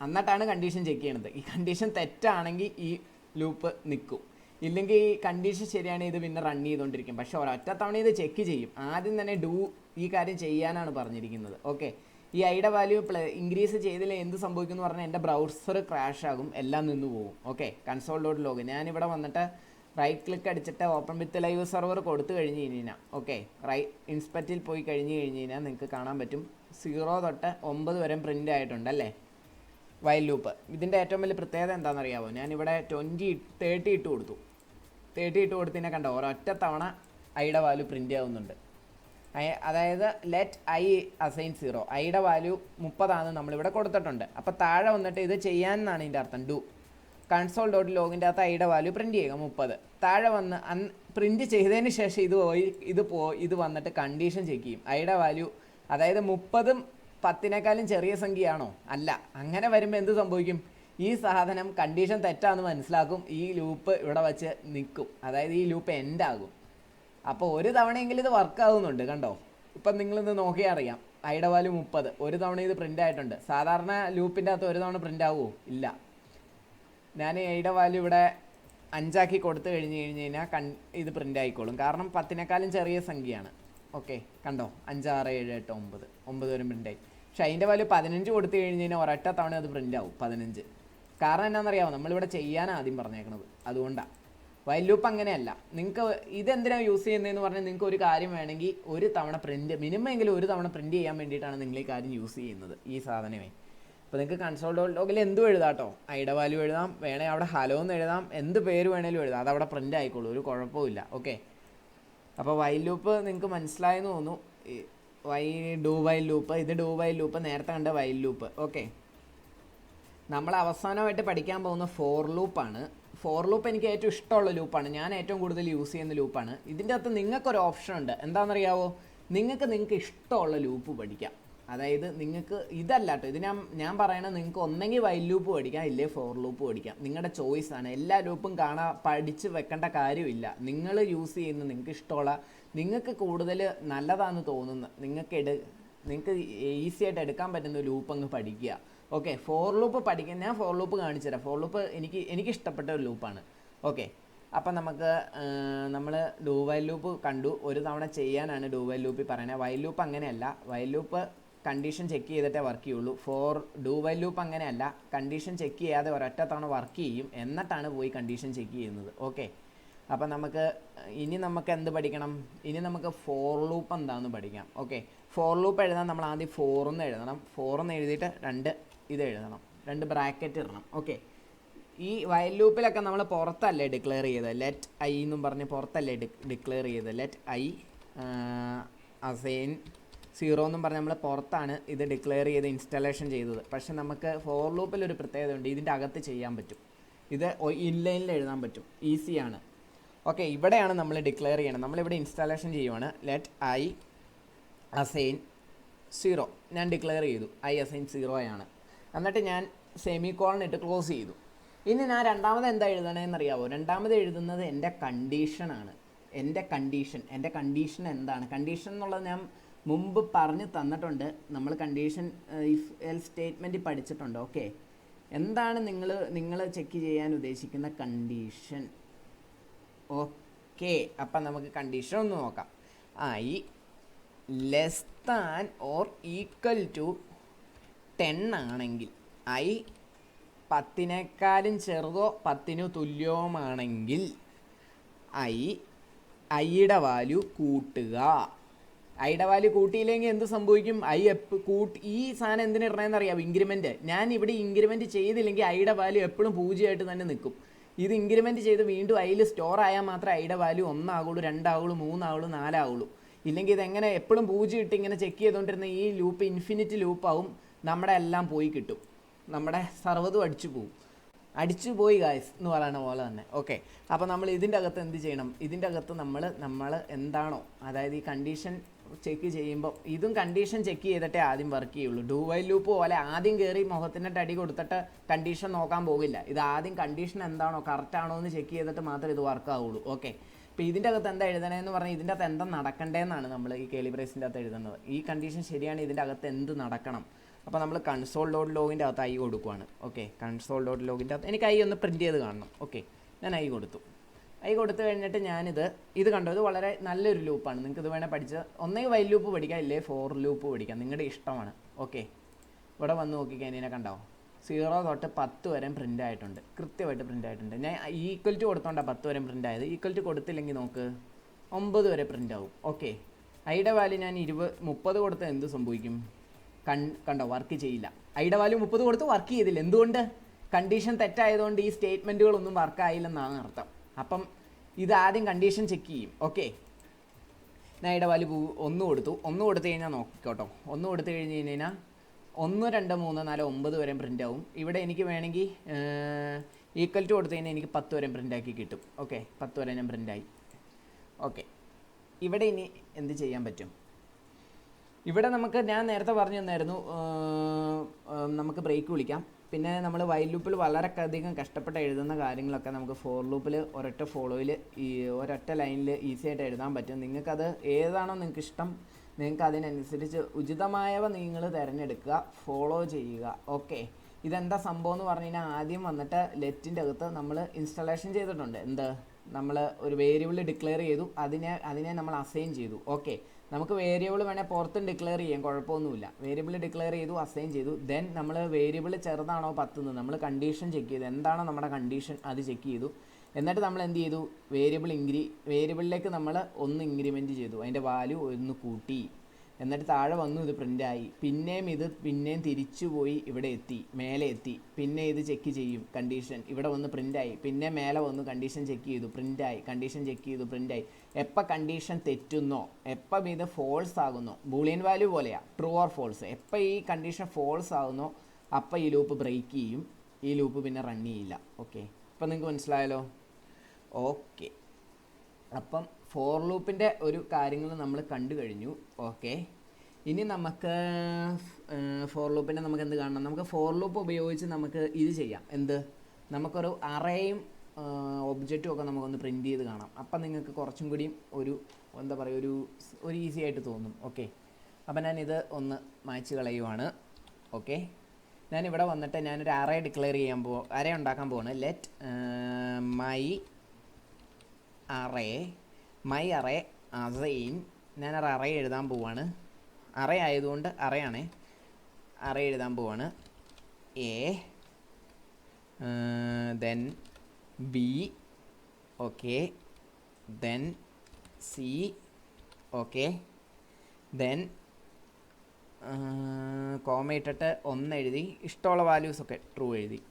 എന്നിട്ടാണ് കണ്ടീഷൻ ചെക്ക് ചെയ്യണത്. ഈ കണ്ടീഷൻ തെറ്റാണെങ്കിൽ ഈ ലൂപ്പ് നിൽക്കും ഇല്ലെങ്കിൽ ഈ കണ്ടീഷൻ ശരിയാണെങ്കിൽ ഇത് പിന്നെ റൺ ചെയ്തുകൊണ്ടിരിക്കും പക്ഷേ ഒരൊറ്റ തവണ ഇത് ചെക്ക് ചെയ്യും. ആദ്യം തന്നെ ഡൂ ഈ കാര്യം ചെയ്യാനാണ് പറഞ്ഞിരിക്കുന്നത്. ഓക്കെ ഈ ഐയുടെ വാല്യൂ ഇൻക്രീസ് ചെയ്തില്ല എന്ത് സംഭവിക്കും എന്ന് പറഞ്ഞാൽ എന്റെ ബ്രൗസർ ക്രാഷ് ആകും എല്ലാം നിന്ന് പോകും. ഓക്കെ കൺസോൾ ഡോട്ട് ലോഗ് ഞാനിവിടെ വന്നിട്ട് റൈറ്റ് ക്ലിക്ക് അടിച്ചിട്ട് ഓപ്പൺ വിത്ത് ലൈവ് സെർവർ കൊടുത്തു കഴിഞ്ഞ് കഴിഞ്ഞാൽ ഓക്കെ റൈറ്റ് ഇൻസ്പെക്റ്റിൽ പോയി കഴിഞ്ഞ് കഴിഞ്ഞ് കഴിഞ്ഞാൽ നിങ്ങൾക്ക് കാണാൻ പറ്റും. സീറോ തൊട്ട് ഒമ്പത് വരെ പ്രിന്റ് ആയിട്ടുണ്ട് അല്ലേ? വയൽ ലൂപ്പ് ഇതിന്റെ ഏറ്റവും വലിയ പ്രത്യേകത എന്താണെന്ന് അറിയാമോ ഞാനിവിടെ ട്വന്റി തേർട്ടി ഇട്ട് കൊടുത്തു. തേർട്ടി ഇട്ട് കൊടുത്തതിനെ കണ്ടോ? ഒരൊറ്റ തവണ ഐഡ വാല്യൂ പ്രിന്റ് ആവുന്നുണ്ട്. അതായത് ലെറ്റ് ഐ അസൈൻ സീറോ ഐയുടെ വാല്യൂ മുപ്പതാണ് നമ്മളിവിടെ കൊടുത്തിട്ടുണ്ട്. അപ്പോൾ താഴെ വന്നിട്ട് ഇത് ചെയ്യാൻ എന്നാണ് ഇതിന്റെ അർത്ഥം ഡു കൺസോൾ ഡോട്ട് ലോഗിന്റെ അകത്ത് ഐയുടെ വാല്യൂ പ്രിന്റ് ചെയ്യുക മുപ്പത്. താഴെ വന്ന് അന്ന് പ്രിന്റ് ചെയ്തതിന് ശേഷം ഇത് പോയി ഇത് പോ ഇത് വന്നിട്ട് കണ്ടീഷൻ ചെക്ക് ചെയ്യും. ഐയുടെ വാല്യൂ അതായത് മുപ്പതും പത്തിനേക്കാളും ചെറിയ സംഖ്യയാണോ? അല്ല. അങ്ങനെ വരുമ്പോൾ എന്ത് സംഭവിക്കും? ഈ സാധനം കണ്ടീഷൻ തെറ്റാണെന്ന് മനസ്സിലാക്കും. ഈ ലൂപ്പ് ഇവിടെ വച്ച് നിൽക്കും അതായത് ഈ ലൂപ്പ് എൻഡ് ആകും. അപ്പോൾ ഒരു തവണയെങ്കിലും ഇത് വർക്ക് ആവുന്നുണ്ട് കണ്ടോ? ഇപ്പം നിങ്ങളിന്ന് നോക്കിയാൽ അറിയാം. ഐഡ വാല്യൂ മുപ്പത്. ഒരു തവണ ഇത് പ്രിന്റ് ആയിട്ടുണ്ട്. സാധാരണ ലൂപ്പിന്റെ അകത്ത് ഒരു തവണ പ്രിന്റ് ആവുമോ ഇല്ല. ഞാൻ ഐഡ വാല്യൂ ഇവിടെ അഞ്ചാക്കി കൊടുത്തു കഴിഞ്ഞ് കഴിഞ്ഞ് കഴിഞ്ഞാൽ ഇത് പ്രിന്റ് ആയിക്കോളും. കാരണം പത്തിനേക്കാളും ചെറിയ സംഖ്യയാണ്. ഓക്കെ കണ്ടോ? അഞ്ച് ആറ് ഏഴ് എട്ട് ഒമ്പത്. ഒമ്പത് വരെ പ്രിന്റ് ആയി. പക്ഷെ അതിന്റെ വാല്യൂ പതിനഞ്ച് കൊടുത്തു കഴിഞ്ഞ് കഴിഞ്ഞാൽ ഒരൊറ്റ തവണ അത് പ്രിന്റ് ആവും പതിനഞ്ച്. കാരണം എന്നാണെന്നറിയാമോ നമ്മളിവിടെ ചെയ്യാനാണ് ആദ്യം പറഞ്ഞേക്കണത്. അതുകൊണ്ടാണ് വൈൽ ലൂപ്പ് അങ്ങനെയല്ല. നിങ്ങൾക്ക് ഇതെന്തിനാണ് യൂസ് ചെയ്യുന്നതെന്ന് പറഞ്ഞാൽ നിങ്ങൾക്ക് ഒരു കാര്യം വേണമെങ്കിൽ ഒരു തവണ പ്രിന്റ് മിനിമം എങ്കിലും ഒരു തവണ പ്രിന്റ് ചെയ്യാൻ വേണ്ടിയിട്ടാണ് നിങ്ങൾ ഈ കാര്യം യൂസ് ചെയ്യുന്നത് ഈ സാധനമേ. അപ്പോൾ നിങ്ങൾക്ക് കൺസോൾ ഡോട്ട് ലോഗിൽ എന്തും എഴുതാം കേട്ടോ ഐഡ വാല്യൂ എഴുതാം വേണേൽ അവിടെ ഹലോ എന്ന് എഴുതാം എന്ത് പേര് വേണേലും എഴുതാം. അതവിടെ പ്രിന്റ് ആയിക്കോളൂ ഒരു കുഴപ്പമില്ല ഓക്കെ അപ്പോൾ വൈൽ ലൂപ്പ് നിങ്ങൾക്ക് മനസ്സിലായെന്ന് തോന്നുന്നു. വൈ ഡൂ വൈൽ ലൂപ്പ് ഇത് ഡൂ വൈൽ ലൂപ്പ് നേരത്തെ കണ്ട വൈൽ ലൂപ്പ് ഓക്കെ നമ്മൾ അവസാനമായിട്ട് പഠിക്കാൻ പോകുന്ന ഫോർ ലൂപ്പാണ് ഫോർ ലൂപ്പ് എനിക്ക് ഏറ്റവും ഇഷ്ടമുള്ള ലൂപ്പാണ് ഞാൻ ഏറ്റവും കൂടുതൽ യൂസ് ചെയ്യുന്ന ലൂപ്പാണ് ഇതിന്റെ അകത്ത് നിങ്ങൾക്കൊരു ഓപ്ഷൻ ഉണ്ട്. എന്താണെന്നറിയാവോ? നിങ്ങൾക്ക് നിങ്ങൾക്ക് ഇഷ്ടമുള്ള ലൂപ്പ് പഠിക്കാം. അതായത് നിങ്ങൾക്ക് ഇതല്ല കേട്ടോ ഇത് ഞാൻ ഞാൻ പറയണത് നിങ്ങൾക്ക് ഒന്നെങ്കിൽ വൈൽ ലൂപ്പ് പഠിക്കാം ഇല്ലേ ഫോർ ലൂപ്പ് പഠിക്കാം. നിങ്ങളുടെ ചോയ്സ് ആണ്. എല്ലാ ലൂപ്പും കാണാൻ പഠിച്ച് വെക്കേണ്ട കാര്യമില്ല. നിങ്ങൾ യൂസ് ചെയ്യുന്ന നിങ്ങൾക്ക് ഇഷ്ടമുള്ള നിങ്ങൾക്ക് കൂടുതൽ നല്ലതാണെന്ന് തോന്നുന്ന നിങ്ങൾക്ക് എടു നിങ്ങൾക്ക് ഈസി ആയിട്ട് എടുക്കാൻ പറ്റുന്ന ലൂപ്പ് അങ്ങ് പഠിക്കുക. ഓക്കെ ഫോർ ലൂപ്പ് പഠിക്കാൻ ഞാൻ ഫോർ ലൂപ്പ് കാണിച്ചു തരാം ഫോർ ലൂപ്പ് എനിക്ക് എനിക്ക് ഇഷ്ടപ്പെട്ട ഒരു ലൂപ്പാണ് ഓക്കെ അപ്പം നമുക്ക് നമ്മൾ ഡൂ വൈൽ ലൂപ്പ് കണ്ടു. ഒരു തവണ ചെയ്യാനാണ് ഡൂ വൈൽ ലൂപ്പിൽ പറയുന്നത്. വൈൽ ലൂപ്പ് അങ്ങനെയല്ല. വൈൽ ലൂപ്പ് കണ്ടീഷൻ ചെക്ക് ചെയ്തിട്ടേ വർക്ക് ചെയ്യുള്ളൂ. ഫോർ ഡൂ വൈൽ ലൂപ്പ് അങ്ങനെയല്ല. കണ്ടീഷൻ ചെക്ക് ചെയ്യാതെ ഒരൊറ്റ തവണ വർക്ക് ചെയ്യും. എന്നിട്ടാണ് പോയി കണ്ടീഷൻ ചെക്ക് ചെയ്യുന്നത്. ഓക്കെ അപ്പം നമുക്ക് ഇനി നമുക്ക് എന്ത് പഠിക്കണം? ഇനി നമുക്ക് ഫോർ ലൂപ്പ് എന്താണെന്ന് പഠിക്കാം. ഓക്കെ ഫോർ ലൂപ്പ് എഴുതാൻ നമ്മൾ ആദ്യം ഫോർ എന്ന് എഴുതണം. ഫോർ എന്ന് എഴുതിയിട്ട് രണ്ട് ഇത് എഴുതണം. രണ്ട് ബ്രാക്കറ്റ് ഇടണം. ഓക്കെ ഈ വയൽ ലൂപ്പിലൊക്കെ നമ്മൾ പുറത്തല്ലേ ഡിക്ലെയർ ചെയ്തത്? ലെറ്റ് ഐ എന്നും പറഞ്ഞ് പുറത്തല്ലേ ഡിക്ലെയർ ചെയ്തത്? ലെറ്റ് ഐ അസൈൻ സീറോ എന്നും പറഞ്ഞ് നമ്മൾ പുറത്താണ് ഇത് ഡിക്ലെയർ ചെയ്ത് ഇൻസ്റ്റലേഷൻ ചെയ്തത്. പക്ഷെ നമുക്ക് ഫോർ ലൂപ്പിൽ ഒരു പ്രത്യേകത ഉണ്ട്. ഇതിന്റെ അകത്ത് ചെയ്യാൻ പറ്റും. ഇത് ഇൻലൈനിൽ എഴുതാൻ പറ്റും. ഈസിയാണ് ഓക്കെ ഇവിടെയാണ് നമ്മൾ ഡിക്ലെയർ ചെയ്യണം നമ്മളിവിടെ ഇൻസ്റ്റാളേഷൻ ചെയ്യുവാണ്. ലെറ്റ് ഐ അസൈൻ സീറോ ഞാൻ ഡിക്ലെയർ ചെയ്തു. ഐ അസൈൻ സീറോ ആണ് എന്നിട്ട് ഞാൻ സെമി കോളൻ ഇട്ട് ക്ലോസ് ചെയ്തു. ഇനി ഞാൻ രണ്ടാമത് എന്താ എഴുതണമെന്ന് അറിയാവോ രണ്ടാമത് എഴുതുന്നത് എന്റെ കണ്ടീഷനാണ് എന്റെ കണ്ടീഷൻ എന്റെ കണ്ടീഷൻ എന്താണ്? കണ്ടീഷൻ എന്നുള്ളത് ഞാൻ മുമ്പ് പറഞ്ഞു തന്നിട്ടുണ്ട്. നമ്മൾ കണ്ടീഷൻ ഇഫ് എൽ സ്റ്റേറ്റ്മെന്റ് പഠിച്ചിട്ടുണ്ട്. ഓക്കെ എന്താണ് നിങ്ങൾ നിങ്ങൾ ചെക്ക് ചെയ്യാൻ ഉദ്ദേശിക്കുന്ന കണ്ടീഷൻ ഓക്കെ അപ്പം നമുക്ക് കണ്ടീഷൻ ഒന്ന് നോക്കാം. I less than or equal to ten ആണെങ്കിൽ ഐ പത്തിനേക്കാളും ചെറുതോ പത്തിനു തുല്യവുമാണെങ്കിൽ ഐ ഐയുടെ വാല്യൂ കൂട്ടുക. ഐയുടെ വാല്യൂ കൂട്ടിയില്ലെങ്കിൽ എന്ത് സംഭവിക്കും? ഐ എപ്പ് കൂട്ടി ഈ സാധനം എന്തിനു ഇടണമെന്ന് അറിയാം ഇൻക്രിമെന്റ് ഞാൻ ഇവിടെ ഇൻക്രിമെന്റ് ചെയ്തില്ലെങ്കിൽ ഐയുടെ വാല്യൂ എപ്പോഴും പൂജ്യമായിട്ട് തന്നെ നിൽക്കും. ഇത് ഇൻക്രിമെന്റ് ചെയ്ത് വീണ്ടും അതിൽ സ്റ്റോർ ആയാൽ മാത്രമേ ഐയുടെ വാല്യൂ ഒന്നാകുള്ളൂ രണ്ടാവുള്ളൂ മൂന്നാവുള്ളൂ നാലാവുള്ളൂ. ഇല്ലെങ്കിൽ ഇതെങ്ങനെ എപ്പോഴും പൂജ്യം ഇട്ട് ഇങ്ങനെ ചെക്ക് ചെയ്തുകൊണ്ടിരുന്ന ഈ ലൂപ്പ് ഇൻഫിനിറ്റ് ലൂപ്പാവും നമ്മുടെ എല്ലാം പോയി കിട്ടും. നമ്മുടെ സർവതും അടിച്ചു പോകും അടിച്ചു പോയി ഗായ്സ് എന്ന് പറയുന്ന പോലെ തന്നെ. ഓക്കെ അപ്പോൾ നമ്മൾ ഇതിന്റെ അകത്ത് എന്ത് ചെയ്യണം? ഇതിന്റെ അകത്ത് നമ്മൾ നമ്മൾ എന്താണോ അതായത് ഈ കണ്ടീഷൻ ചെക്ക് ചെയ്യുമ്പോൾ ഇതും കണ്ടീഷൻ ചെക്ക് ചെയ്തിട്ടേ ആദ്യം വർക്ക് ചെയ്യുള്ളൂ. ഡൂ വൈ ലൂപ്പ് പോലെ ആദ്യം കയറി മുഖത്തിന്റെ അടി കൊടുത്തിട്ട് കണ്ടീഷൻ നോക്കാൻ പോകില്ല. ഇത് ആദ്യം കണ്ടീഷൻ എന്താണോ കറക്റ്റ് ആണോ എന്ന് ചെക്ക് ചെയ്തിട്ട് മാത്രമേ ഇത് വർക്ക് ആവുള്ളൂ. ഓക്കെ അപ്പോൾ ഇതിന്റെ അകത്ത് എന്താ എഴുതണേന്ന് പറഞ്ഞാൽ ഇതിന്റെ അകത്ത് എന്താ നടക്കണ്ടേന്നാണ് നമ്മൾ ഈ കേലിബ്രേസിന്റെ അകത്ത് എഴുതുന്നത്. ഈ കണ്ടീഷൻ ശരിയാണ് ഇതിന്റെ അകത്ത് എന്ത് നടക്കണം. അപ്പോൾ നമ്മൾ കൺസോൾ ഡോട്ട് ലോഗിന്റെ അകത്ത് ഐ കൊടുക്കുവാണ്. ഓക്കെ കൺസോൾ ഡോട്ട് ലോഗിന്റെ അകത്ത് എനിക്ക് ഐ ഒന്ന് പ്രിന്റ് ചെയ്ത് കാണണം. ഓക്കെ ഞാൻ ഐ കൊടുത്തു. ഐ കൊടുത്തു കഴിഞ്ഞിട്ട് ഞാനിത് ഇത് കണ്ടു? ഇത് വളരെ നല്ലൊരു ലൂപ്പാണ് നിങ്ങൾക്ക് ഇത് വേണേൽ പഠിച്ച് ഒന്നെങ്കിൽ വൈൽ ലൂപ്പ് പഠിക്കാം ഇല്ലേ? ഫോർ ലൂപ്പ് പഠിക്കാം. നിങ്ങളുടെ ഇഷ്ടമാണ്. ഓക്കെ ഇവിടെ വന്ന് നോക്കിക്കഴിഞ്ഞാൽ കണ്ടോ? സീറോ തൊട്ട് പത്ത് വരെ പ്രിന്റ് ആയിട്ടുണ്ട്. കൃത്യമായിട്ട് പ്രിന്റ് ആയിട്ടുണ്ട്. ഞാൻ ഈക്വൽ ടു കൊടുത്തോണ്ടാണ് പത്ത് വരെ പ്രിന്റ് ആയത്. ഈക്വൽ ടു കൊടുത്തില്ലെങ്കിൽ നോക്ക്. ഒമ്പത് വരെ പ്രിന്റ് ആവും. ഓക്കെ ഐയുടെ വാല്യൂ ഞാൻ ഇരുപത് മുപ്പത് കൊടുത്ത് എന്ത് സംഭവിക്കും? കൺ കണ്ടോ വർക്ക് ചെയ്യില്ല. ഐയുടെ വാല്യൂ മുപ്പത് കൊടുത്ത് വർക്ക് ചെയ്തില്ല. എന്തുകൊണ്ട്? കണ്ടീഷൻ തെറ്റായതുകൊണ്ട് ഈ സ്റ്റേറ്റ്മെന്റുകളൊന്നും വർക്കായില്ലെന്നാണ് അർത്ഥം. അപ്പം ഇത് ആദ്യം കണ്ടീഷൻ ചെക്ക് ചെയ്യും. ഓക്കെ ഞാൻ ഐയുടെ വാല്യൂ ഒന്ന് കൊടുത്തു. ഒന്ന് കൊടുത്തു കഴിഞ്ഞാൽ നോക്കിക്കോട്ടോ ഒന്ന് കൊടുത്തു കഴിഞ്ഞ് കഴിഞ്ഞാൽ ഒന്ന് രണ്ട് മൂന്ന് നാല് ഒമ്പത് വരെയും പ്രിന്റ് ആവും. ഇവിടെ എനിക്ക് വേണമെങ്കിൽ ഈക്വൽ ടു കൊടുത്തു കഴിഞ്ഞാൽ എനിക്ക് പത്ത് വരെയും പ്രിന്റ് ആക്കി കിട്ടും. ഓക്കെ പത്ത് വരെ ഞാൻ പ്രിന്റ് ആയി. ഓക്കെ ഇവിടെ ഇനി എന്ത് ചെയ്യാൻ പറ്റും? ഇവിടെ നമുക്ക് ഞാൻ നേരത്തെ പറഞ്ഞു തന്നായിരുന്നു നമുക്ക് ബ്രേക്ക് വിളിക്കാം. പിന്നെ നമ്മൾ വൈൽ ലൂപ്പിൽ വളരെ അധികം കഷ്ടപ്പെട്ട് എഴുതുന്ന കാര്യങ്ങളൊക്കെ നമുക്ക് ഫോർ ലൂപ്പിൽ ഒരൊറ്റ ഫോളോയിൽ ഈ ഒരൊറ്റ ലൈനിൽ ഈസി ആയിട്ട് എഴുതാൻ പറ്റും. നിങ്ങൾക്കത് ഏതാണോ നിങ്ങൾക്ക് ഇഷ്ടം നിങ്ങൾക്ക് അതിനനുസരിച്ച് ഉചിതമായവ നിങ്ങൾ തിരഞ്ഞെടുക്കുക ഫോളോ ചെയ്യുക. ഓക്കെ ഇതെന്താ സംഭവം എന്ന് പറഞ്ഞു കഴിഞ്ഞാൽ ആദ്യം വന്നിട്ട് ലെറ്റിന്റെ അകത്ത് നമ്മൾ ഇൻസ്റ്റലേഷൻ ചെയ്തിട്ടുണ്ട്. എന്ത്? നമ്മൾ ഒരു വേരിയബിൾ ഡിക്ലെയർ ചെയ്തു. അതിനെ അതിനെ നമ്മൾ അസൈൻ ചെയ്തു. ഓക്കെ നമുക്ക് വേരിയബിൾ വേണേൽ പുറത്തും ഡിക്ലെയർ ചെയ്യാം. കുഴപ്പമൊന്നുമില്ല. വേരിയബിൾ ഡിക്ലെയർ ചെയ്തു അസൈൻ ചെയ്തു. ദെൻ നമ്മൾ വേരിയബിൾ ചെറുതാണോ പത്തുന്നത് നമ്മൾ കണ്ടീഷൻ ചെക്ക് ചെയ്തു. എന്താണോ നമ്മുടെ കണ്ടീഷൻ അത് ചെക്ക് ചെയ്തു. എന്നിട്ട് നമ്മൾ എന്ത് ചെയ്തു? വേരിയബിൾ ഇൻക്രി വേരിയബിളിലേക്ക് നമ്മൾ ഒന്ന് ഇൻക്രിമെന്റ് ചെയ്തു. അതിന്റെ വാല്യൂ ഒന്ന് കൂട്ടി. എന്നിട്ട് താഴെ വന്നു ഇത് പ്രിന്റായി പിന്നെയും ഇത് പിന്നെയും തിരിച്ചു പോയി ഇവിടെ എത്തി. മേലെ എത്തി. പിന്നെ ഇത് ചെക്ക് ചെയ്യും കണ്ടീഷൻ ഇവിടെ വന്ന് പ്രിന്റായി പിന്നെ മേലെ വന്ന് കണ്ടീഷൻ ചെക്ക് ചെയ്തു പ്രിന്റായി കണ്ടീഷൻ ചെക്ക് ചെയ്തു പ്രിന്റായി എപ്പോൾ കണ്ടീഷൻ തെറ്റുന്നോ? എപ്പം ഇത് ഫോൾസ് ആകുന്നോ? ബൂളിയൻ വാല്യൂ പോലെയാണ് ട്രൂ ഓർ ഫോൾസ് എപ്പോൾ ഈ കണ്ടീഷൻ ഫോൾസ് ആകുന്നോ? അപ്പം ഈ ലൂപ്പ് ബ്രേക്ക് ചെയ്യും. ഈ ലൂപ്പ് പിന്നെ റൺ ചെയ്യില്ല. ഓക്കെ അപ്പം നിങ്ങൾക്ക് മനസ്സിലായല്ലോ? ഓക്കെ. അപ്പം ഫോർ ലൂപ്പിന്റെ ഒരു കാര്യങ്ങൾ നമ്മൾ കണ്ടു കഴിഞ്ഞു. ഓക്കെ. ഇനി നമുക്ക് ഫോർ ലൂപ്പിന്റെ നമുക്ക് എന്ത് കാണണം? നമുക്ക് ഫോർ ലൂപ്പ് ഉപയോഗിച്ച് നമുക്ക് ഇത് ചെയ്യാം. എന്ത്? നമുക്കൊരു അറേയും ഒബ്ജക്റ്റും ഒക്കെ നമുക്കൊന്ന് പ്രിന്റ് ചെയ്ത് കാണാം. അപ്പം നിങ്ങൾക്ക് കുറച്ചും കൂടിയും ഒരു എന്താ പറയുക ഒരു ഒരു ഈസി ആയിട്ട് തോന്നും. ഓക്കെ. അപ്പം ഞാനിത് ഒന്ന് മായ്ച്ച് കളയുവാണ്. ഓക്കെ. ഞാൻ ഇവിടെ വന്നിട്ട് ഞാനൊരു അറേ ഡിക്ലെയർ ചെയ്യാൻ പോ അറേ ഉണ്ടാക്കാൻ പോവാണ്. Let my array my array assign ഞാൻ ഒരു അറേ എഴുതാൻ പോവാണ്. അറേ ആയതുകൊണ്ട് അറയാണേ. അറേ എഴുതാൻ പോവാണ്. A then B okay then C okay then comma ഇട്ടിട്ട് ഒന്ന് എഴുതി. ഇഷ്ടമുള്ള വാല്യൂസൊക്കെ ട്രൂ എഴുതി.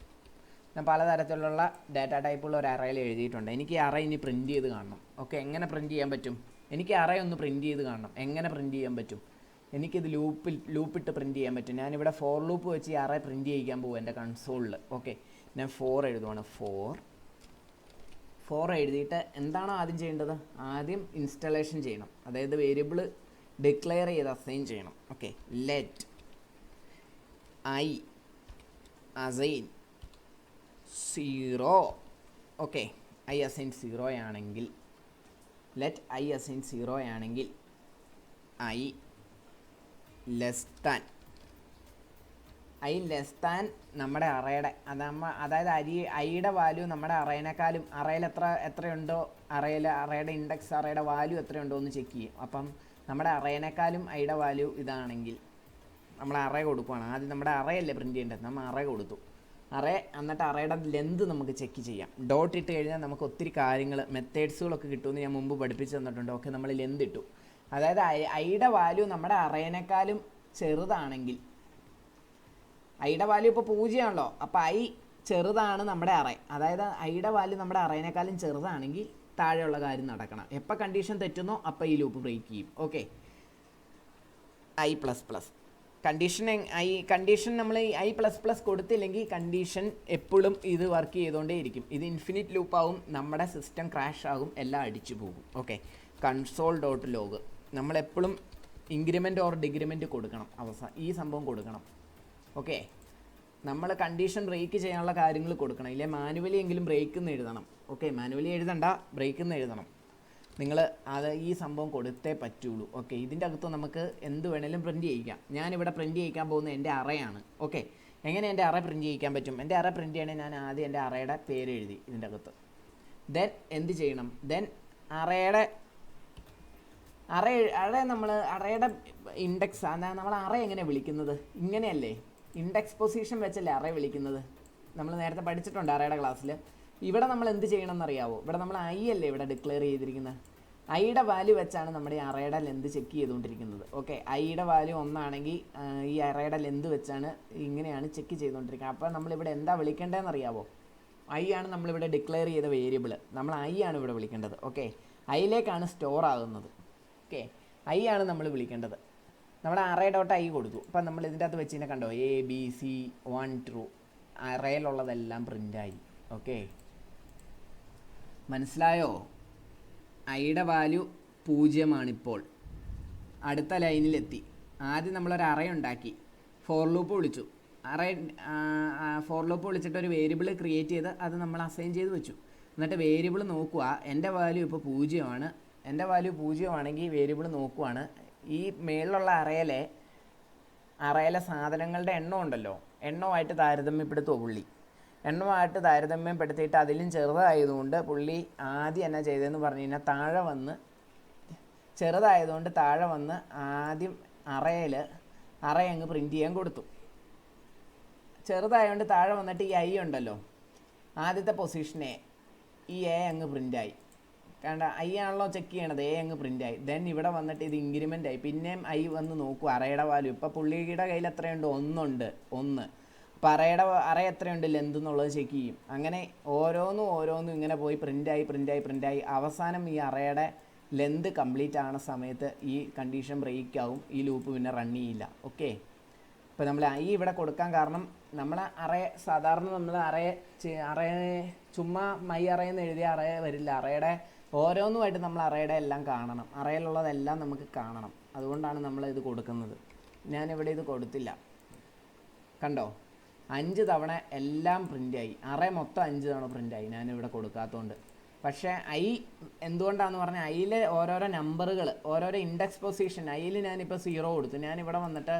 ഞാൻ പലതരത്തിലുള്ള ഡാറ്റ ടൈപ്പുള്ള ഒരു അറയിൽ എഴുതിയിട്ടുണ്ട്. എനിക്ക് ഈ അറ ഇനി പ്രിന്റ് ചെയ്ത് കാണണം. ഓക്കെ എങ്ങനെ പ്രിന്റ് ചെയ്യാൻ പറ്റും? എനിക്ക് അറ ഒന്ന് പ്രിന്റ് ചെയ്ത് കാണണം. എങ്ങനെ പ്രിന്റ് ചെയ്യാൻ പറ്റും? എനിക്കിത് ലൂപ്പിൽ ലൂപ്പിട്ട് പ്രിന്റ് ചെയ്യാൻ പറ്റും. ഞാനിവിടെ ഫോർ ലൂപ്പ് വെച്ച് ഈ അറ പ്രിന്റ് ചെയ്യിക്കാൻ പോകും എന്റെ കൺസോളിൽ ഓക്കെ ഞാൻ ഫോർ എഴുതുവാണ്. ഫോർ ഫോർ എഴുതിയിട്ട് എന്താണ് ആദ്യം ചെയ്യേണ്ടത്? ആദ്യം ഇൻസ്റ്റലേഷൻ ചെയ്യണം. അതായത് വേരിയബിൾ ഡിക്ലെയർ ചെയ്ത് അസൈൻ ചെയ്യണം. Okay let I assign zero okay I assign zero ആണെങ്കിൽ ലെറ്റ് ഐ അസൈൻ സീറോ ആണെങ്കിൽ I less than I less than നമ്മുടെ അറയുടെ അത് നമ്മ അതായത് അരി ഐയുടെ വാല്യൂ നമ്മുടെ അറേനേക്കാളും അറയിൽ എത്ര എത്രയുണ്ടോ അറയിൽ അറയുടെ ഇൻഡെക്സ് അറയുടെ വാല്യൂ എത്രയുണ്ടോ എന്ന് ചെക്ക് ചെയ്യും. അപ്പം നമ്മുടെ അറേനേക്കാളും ഐയുടെ വാല്യൂ ഇതാണെങ്കിൽ നമ്മൾ അറ കൊടുക്കുവാണ്. ആദ്യം നമ്മുടെ അറയല്ലേ പ്രിന്റ് ചെയ്യേണ്ടത്? നമ്മൾ അറ കൊടുത്തു. അറേ എന്നിട്ട് അറയുടെ ലെന്ത് നമുക്ക് ചെക്ക് ചെയ്യാം. ഡോട്ട് ഇട്ട് കഴിഞ്ഞാൽ നമുക്ക് ഒത്തിരി കാര്യങ്ങൾ മെത്തേഡ്സുകളൊക്കെ കിട്ടുമെന്ന് ഞാൻ മുമ്പ് പഠിപ്പിച്ച് തന്നിട്ടുണ്ട്. ഓക്കെ നമ്മൾ ലെന്ത് ഇട്ടു. അതായത് ഐയുടെ വാല്യൂ നമ്മുടെ അറേനേക്കാളും ചെറുതാണെങ്കിൽ. ഐയുടെ വാല്യൂ ഇപ്പോൾ പൂജ്യമാണല്ലോ. അപ്പോൾ ഐ ചെറുതാണ് നമ്മുടെ അറേ. അതായത് ഐയുടെ വാല്യൂ നമ്മുടെ അറേനേക്കാളും ചെറുതാണെങ്കിൽ താഴെയുള്ള കാര്യം നടക്കണം. എപ്പോൾ കണ്ടീഷൻ തെറ്റുന്നോ അപ്പോൾ ഈ ലൂപ്പ് ബ്രേക്ക് ചെയ്യും. Okay I plus plus condition I condition നമ്മൾ ഐ പ്ലസ് പ്ലസ് കൊടുത്തില്ലെങ്കിൽ കണ്ടീഷൻ എപ്പോഴും ഇത് വർക്ക് ചെയ്തുകൊണ്ടേ ഇരിക്കും ഇത് ഇൻഫിനിറ്റ് ലൂപ്പാവും നമ്മുടെ സിസ്റ്റം ക്രാഷ് ആകും എല്ലാം അടിച്ചു പോകും. ഓക്കെ കൺസോൾ ഡോട്ട് ലോഗ് നമ്മളെപ്പോഴും ഇൻക്രിമെന്റ് ഓർ ഡിഗ്രിമെന്റ് കൊടുക്കണം. അവസാനം ഈ സംഭവം കൊടുക്കണം. ഓക്കെ നമ്മൾ കണ്ടീഷൻ ബ്രേക്ക് ചെയ്യാനുള്ള കാര്യങ്ങൾ കൊടുക്കണം. ഇല്ലേ? മാനുവലി എങ്കിലും ബ്രേക്ക് എന്ന് എഴുതണം. ഓക്കെ മാനുവലി എഴുതണ്ട ബ്രേക്ക് എന്ന് എഴുതണം. നിങ്ങൾ അത് ഈ സംഭവം കൊടുത്തേ പറ്റുള്ളൂ. ഓക്കെ ഇതിന്റെ അകത്ത് നമുക്ക് എന്ത് വേണേലും പ്രിന്റ് ചെയ്യിക്കാം. ഞാനിവിടെ പ്രിന്റ് ചെയ്യിക്കാൻ പോകുന്നത് എന്റെ അറയാണ്. ഓക്കെ എങ്ങനെ എന്റെ അറ പ്രിന്റ് ചെയ്യിക്കാൻ പറ്റും? എന്റെ അറ പ്രിന്റ് ചെയ്യണമെങ്കിൽ ഞാൻ ആദ്യം എന്റെ അറയുടെ പേര് എഴുതി ഇതിന്റെ അകത്ത്. ദെൻ എന്ത് ചെയ്യണം? ദെൻ അറയുടെ അറ അറ നമ്മൾ അറയുടെ ഇൻഡെക്സ് എന്നാൽ നമ്മൾ അറ എങ്ങനെ വിളിക്കുന്നത്? ഇങ്ങനെയല്ലേ? ഇൻഡെക്സ് പൊസിഷൻ വെച്ചല്ലേ അറ വിളിക്കുന്നത്? നമ്മൾ നേരത്തെ പഠിച്ചിട്ടുണ്ട് അറയുടെ ക്ലാസ്സിൽ ഇവിടെ നമ്മൾ എന്ത് ചെയ്യണം എന്നറിയാവോ ഇവിടെ നമ്മൾ ഐ അല്ലേ ഇവിടെ ഡിക്ലെയർ ചെയ്തിരിക്കുന്നത്? ഐയുടെ വാല്യൂ വെച്ചാണ് നമ്മുടെ ഈ അറയുടെ ലെന്ത് ചെക്ക് ചെയ്തുകൊണ്ടിരിക്കുന്നത്. ഓക്കെ ഐയുടെ വാല്യൂ ഒന്നാണെങ്കിൽ ഈ അറയുടെ ലെന്ത് വെച്ചാണ് ഇങ്ങനെയാണ് ചെക്ക് ചെയ്തുകൊണ്ടിരിക്കുന്നത്. അപ്പോൾ നമ്മളിവിടെ എന്താ വിളിക്കേണ്ടതെന്ന് അറിയാവോ ഐ ആണ് നമ്മളിവിടെ ഡിക്ലെയർ ചെയ്ത വേരിയബിൾ നമ്മൾ ഐ ആണ് ഇവിടെ വിളിക്കേണ്ടത്. ഓക്കെ ഐയിലേക്കാണ് സ്റ്റോർ ആകുന്നത്. ഓക്കെ ഐ ആണ് നമ്മൾ വിളിക്കേണ്ടത്. നമ്മുടെ അറേ ഡോട്ട് ഐ കൊടുത്തു. അപ്പം നമ്മൾ ഇതിന്റെ അകത്ത് വെച്ച് കഴിഞ്ഞാൽ കണ്ടോ? A B C one true അറയിലുള്ളതെല്ലാം പ്രിന്റായി ഓക്കെ മനസ്സിലായോ? ഐയുടെ വാല്യൂ പൂജ്യമാണ് ഇപ്പോൾ അടുത്ത ലൈനിലെത്തി ആദ്യം നമ്മളൊരു അറ ഉണ്ടാക്കി. ഫോർ ലൂപ്പ് വിളിച്ചു. അറ ഫോർ ലൂപ്പ് വിളിച്ചിട്ട് ഒരു വേരിയബിൾ ക്രിയേറ്റ് ചെയ്ത് അത് നമ്മൾ അസൈൻ ചെയ്ത് വെച്ചു. എന്നിട്ട് വേരിയബിൾ നോക്കുക. എന്റെ വാല്യൂ ഇപ്പോൾ പൂജ്യമാണ്. എന്റെ വാല്യൂ പൂജ്യമാണെങ്കിൽ വേരിയബിൾ നോക്കുവാണ്. ഈ മേളിലുള്ള അറയിലെ അറയിലെ സാധനങ്ങളുടെ എണ്ണം ഉണ്ടല്ലോ. എണ്ണമായിട്ട് താരതമ്യപ്പെടുത്തുമോ പുള്ളി? എണ്ണമായിട്ട് താരതമ്യപ്പെടുത്തിയിട്ട് അതിലും ചെറുതായതുകൊണ്ട് പുള്ളി ആദ്യം എന്നാ ചെയ്തതെന്ന് പറഞ്ഞു കഴിഞ്ഞാൽ താഴെ വന്ന് ചെറുതായതുകൊണ്ട് താഴെ വന്ന് ആദ്യം അറയിൽ അറയങ്ങ് പ്രിന്റ് ചെയ്യാൻ കൊടുത്തു. ചെറുതായതുകൊണ്ട് താഴെ വന്നിട്ട് ഈ ഐ ഉണ്ടല്ലോ ആദ്യത്തെ പൊസിഷനെ ഈ എ അങ്ങ് പ്രിന്റായി കാരണം ഐ ആണല്ലോ ചെക്ക് ചെയ്യണത് എ അങ്ങ് പ്രിന്റായി ദെൻ ഇവിടെ വന്നിട്ട് ഇത് ഇൻക്രിമെന്റ് ആയി. പിന്നെയും ഐ വന്ന് നോക്കും അറയുടെ വാല്യൂ ഇപ്പോൾ പുള്ളിയുടെ കയ്യിൽ എത്രയുണ്ട്? ഒന്നുണ്ട് ഒന്ന്. വ- അറ എത്രയുണ്ട് ലെന്ത് എന്നുള്ളത് ചെക്ക് ചെയ്യും. അങ്ങനെ ഓരോന്നും ഓരോന്നും ഇങ്ങനെ പോയി പ്രിന്റായി പ്രിന്റായി പ്രിന്റായി അവസാനം ഈ അറയുടെ ലെന്ത് കംപ്ലീറ്റ് ആവുന്ന സമയത്ത് ഈ കണ്ടീഷൻ ബ്രേക്ക് ആവും. ഈ ലൂപ്പ് പിന്നെ റൺ ചെയ്യില്ല. ഓക്കെ ഇപ്പോൾ നമ്മൾ ഐ ഇവിടെ കൊടുക്കാൻ കാരണം നമ്മൾ അറയെ സാധാരണ നമ്മൾ അറയെ അറയെ ചുമ്മാ മൈ അറയെന്ന് എഴുതിയ അറയെ വരില്ല. അറയുടെ ഓരോന്നുമായിട്ട് നമ്മൾ അറയുടെ എല്ലാം കാണണം. അറയിലുള്ളതെല്ലാം നമുക്ക് കാണണം. അതുകൊണ്ടാണ് നമ്മൾ ഇത് കൊടുക്കുന്നത്. ഞാനിവിടെ ഇത് കൊടുത്തില്ല. കണ്ടോ? അഞ്ച് തവണ എല്ലാം പ്രിന്റായി അറേ മൊത്തം അഞ്ച് തവണ പ്രിന്റായി ഞാനിവിടെ കൊടുക്കാത്തതുകൊണ്ട് പക്ഷേ ഐ എന്തുകൊണ്ടാണെന്ന് പറഞ്ഞാൽ ഐയിൽ ഓരോരോ നമ്പറുകൾ ഓരോരോ ഇൻഡെക്സ് പൊസിഷൻ ഐയിൽ ഞാനിപ്പോൾ സീറോ കൊടുത്തു. ഞാനിവിടെ വന്നിട്ട്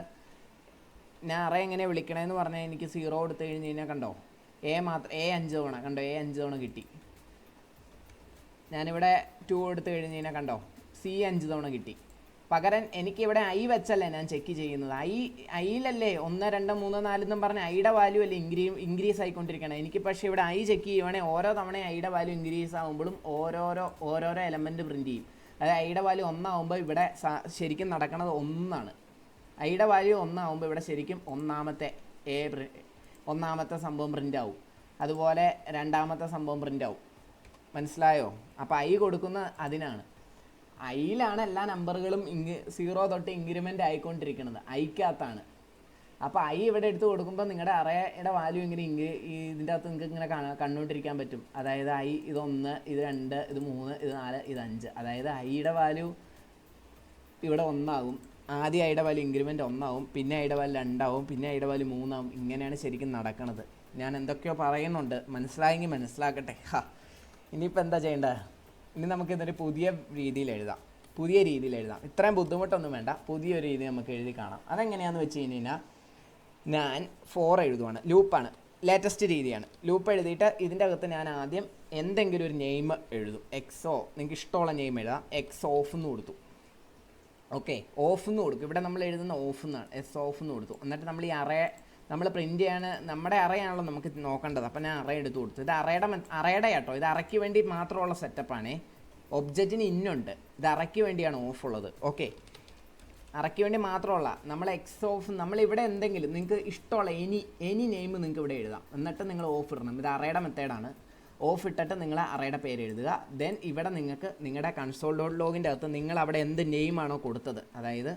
ഞാൻ അറേ എങ്ങനെ വിളിക്കണമെന്ന് പറഞ്ഞാൽ എനിക്ക് സീറോ കൊടുത്തു കഴിഞ്ഞ് കഴിഞ്ഞാൽ കണ്ടോ എ മാത്രം എ അഞ്ച് തവണ കണ്ടോ എ അഞ്ച് തവണ കിട്ടി. ഞാനിവിടെ ടു കൊടുത്തു കഴിഞ്ഞ് കഴിഞ്ഞാൽ കണ്ടോ സി അഞ്ച് തവണ കിട്ടി. പകരം എനിക്കിവിടെ ഐ വെച്ചല്ലേ ഞാൻ ചെക്ക് ചെയ്യുന്നത്. ഐ ഐയിലല്ലേ ഒന്ന് രണ്ട് മൂന്ന് നാല് എന്നും പറഞ്ഞ ഐയുടെ വാല്യൂ അല്ലേ ഇൻക്രീ ഇൻക്രീസ് ആയിക്കൊണ്ടിരിക്കണം. എനിക്ക് പക്ഷേ ഇവിടെ ഐ ചെക്ക് ചെയ്യുവാണെങ്കിൽ ഓരോ തവണ ഐയുടെ വാല്യൂ ഇൻക്രീസ് ആകുമ്പോഴും ഓരോരോ ഓരോരോ എലമെന്റ് പ്രിന്റ് ചെയ്യും. അതായത് ഐയുടെ വാല്യൂ ഒന്നാകുമ്പോൾ ഇവിടെ ശരിക്കും നടക്കുന്നത് ഒന്നാണ്. ഐയുടെ വാല്യൂ ഒന്നാകുമ്പോൾ ഇവിടെ ശരിക്കും ഒന്നാമത്തെ എ ഒന്നാമത്തെ സംഭവം പ്രിന്റ് ആവും. അതുപോലെ രണ്ടാമത്തെ സംഭവം പ്രിന്റ് ആവും. മനസ്സിലായോ? അപ്പോൾ ഐ കൊടുക്കുന്ന അതിനാണ്. ഐയിലാണ് എല്ലാ നമ്പറുകളും ഇങ് സീറോ തൊട്ട് ഇൻക്രിമെന്റ് ആയിക്കൊണ്ടിരിക്കുന്നത്. ഐക്കകത്താണ്. അപ്പോൾ ഐ ഇവിടെ എടുത്ത് കൊടുക്കുമ്പോൾ നിങ്ങളുടെ അറയുടെ വാല്യൂ ഇങ്ങനെ ഇങ്ങ് ഈ ഇതിന്റെ അകത്ത് നിങ്ങൾക്ക് ഇങ്ങനെ കാണാൻ കണ്ടുകൊണ്ടിരിക്കാൻ പറ്റും. അതായത് ഐ ഇത് ഒന്ന് ഇത് രണ്ട് ഇത് മൂന്ന് ഇത് നാല് ഇത് അഞ്ച്. അതായത് ഐയുടെ വാല്യൂ ഇവിടെ ഒന്നാകും. ആദ്യം ഐയുടെ വാല്യൂ ഇൻക്രിമെന്റ് ഒന്നാവും പിന്നെ ഐയുടെ വാല്യൂ രണ്ടാവും പിന്നെ ഐയുടെ വാല്യൂ മൂന്നാവും ഇങ്ങനെയാണ് ശരിക്കും നടക്കുന്നത് ഞാൻ എന്തൊക്കെയോ പറയുന്നുണ്ട്. മനസ്സിലായെങ്കിൽ മനസ്സിലാക്കട്ടെ. ഹാ. ഇനിയിപ്പോൾ എന്താ ചെയ്യേണ്ടത്? ഇനി നമുക്ക് ഇതൊരു പുതിയ രീതിയിൽ എഴുതാം. പുതിയ രീതിയിൽ എഴുതാം. ഇത്രയും ബുദ്ധിമുട്ടൊന്നും വേണ്ട. പുതിയൊരു രീതി നമുക്ക് എഴുതി കാണാം. അതെങ്ങനെയാണെന്ന് വെച്ച് കഴിഞ്ഞ് കഴിഞ്ഞാൽ ഞാൻ ഫോർ എഴുതുവാണ്. ലൂപ്പാണ് ലേറ്റസ്റ്റ് രീതിയാണ്. ലൂപ്പ് എഴുതിയിട്ട് ഇതിന്റെ അകത്ത് ഞാൻ ആദ്യം എന്തെങ്കിലും ഒരു നെയിം എഴുതും. എക്സോ നിങ്ങൾക്ക് ഇഷ്ടമുള്ള നെയിം എഴുതാം. എക്സ് ഓഫ് എന്ന് കൊടുത്തു. ഓക്കെ ഓഫ് എന്ന് കൊടുക്കും. ഇവിടെ നമ്മൾ എഴുതുന്ന ഓഫ് എന്നാണ് എസ് ഓഫ് എന്ന് കൊടുത്തു. എന്നിട്ട് നമ്മൾ ഈ അറേ നമ്മൾ പ്രിന്റ് ചെയ്യാൻ നമ്മുടെ അറയാണല്ലോ നമുക്ക് നോക്കേണ്ടത്. അപ്പം ഞാൻ അറ എടുത്ത് കൊടുത്തു. ഇത് അറയുടെ അറയുടെ കേട്ടോ ഇത് അറയ്ക്ക് വേണ്ടി മാത്രമുള്ള സെറ്റപ്പാണേ ഒബ്ജക്റ്റിന് ഇന്നുണ്ട്. ഇത് അറയ്ക്ക് വേണ്ടിയാണ് ഓഫ് ഉള്ളത്. ഓക്കെ അറയ്ക്ക് വേണ്ടി മാത്രമുള്ള നമ്മൾ എക്സ് ഓഫ് നമ്മൾ ഇവിടെ എന്തെങ്കിലും നിങ്ങൾക്ക് ഇഷ്ടമുള്ള എനി എനി നെയിം നിങ്ങൾക്ക് ഇവിടെ എഴുതാം. എന്നിട്ട് നിങ്ങൾ ഓഫ് ഇടണം. ഇത് അറയുടെ മെത്തേഡാണ് ഓഫ് ഇട്ടിട്ട് നിങ്ങൾ അറയുടെ പേര് എഴുതുക. ദെൻ ഇവിടെ നിങ്ങൾക്ക് നിങ്ങളുടെ കൺസോൾ ഡോട്ട് ലോഗിന്റെ അകത്ത് നിങ്ങൾ അവിടെ എന്ത് നെയിമാണോ കൊടുത്തത്. അതായത്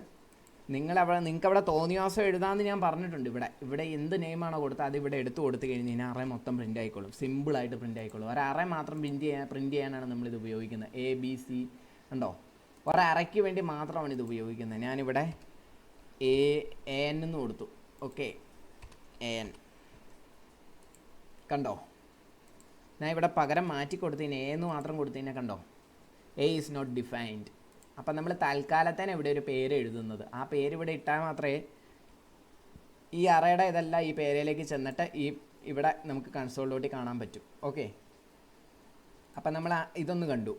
നിങ്ങൾ അവിടെ നിങ്ങൾക്ക് അവിടെ തോന്നിയാസം എഴുതാമെന്ന് ഞാൻ പറഞ്ഞിട്ടുണ്ട് ഇവിടെ. ഇവിടെ എന്ത് നെയിമാണോ കൊടുത്തത് അത് ഇവിടെ എടുത്തു കൊടുത്തു കഴിഞ്ഞ് കഴിഞ്ഞാൽ അറേ മൊത്തം പ്രിന്റ് ആയിക്കോളും. സിമ്പിളായിട്ട് പ്രിന്റ് ആയിക്കോളും. ഒരു അറേ മാത്രം പ്രിന്റ് ചെയ്യാൻ പ്രിന്റ് ചെയ്യാനാണ് നമ്മളിത് ഉപയോഗിക്കുന്നത്. എ ബി സി ഉണ്ടോ? ഒരറയ്ക്ക് വേണ്ടി മാത്രമാണ് ഇത് ഉപയോഗിക്കുന്നത്. ഞാനിവിടെ എ എൻ എന്ന് കൊടുത്തു. ഓക്കെ എൻ കണ്ടോ? ഞാൻ ഇവിടെ പകരം മാറ്റി കൊടുത്തതിന് എ എന്ന് മാത്രം കൊടുത്തതിനെ കണ്ടോ? എ ഈസ് നോട്ട് ഡിഫൈൻഡ് അപ്പം നമ്മൾ തൽക്കാലത്തേന് ഇവിടെ ഒരു പേര് എഴുതുന്നത്. ആ പേര് ഇവിടെ ഇട്ടാൽ മാത്രമേ ഈ അറയുടെ ഇതല്ല ഈ പേരയിലേക്ക് ചെന്നിട്ട് ഈ ഇവിടെ നമുക്ക് കൺസോളിലോട്ട് കാണാൻ പറ്റും. ഓക്കെ അപ്പം നമ്മൾ ഇതൊന്ന് കണ്ടു.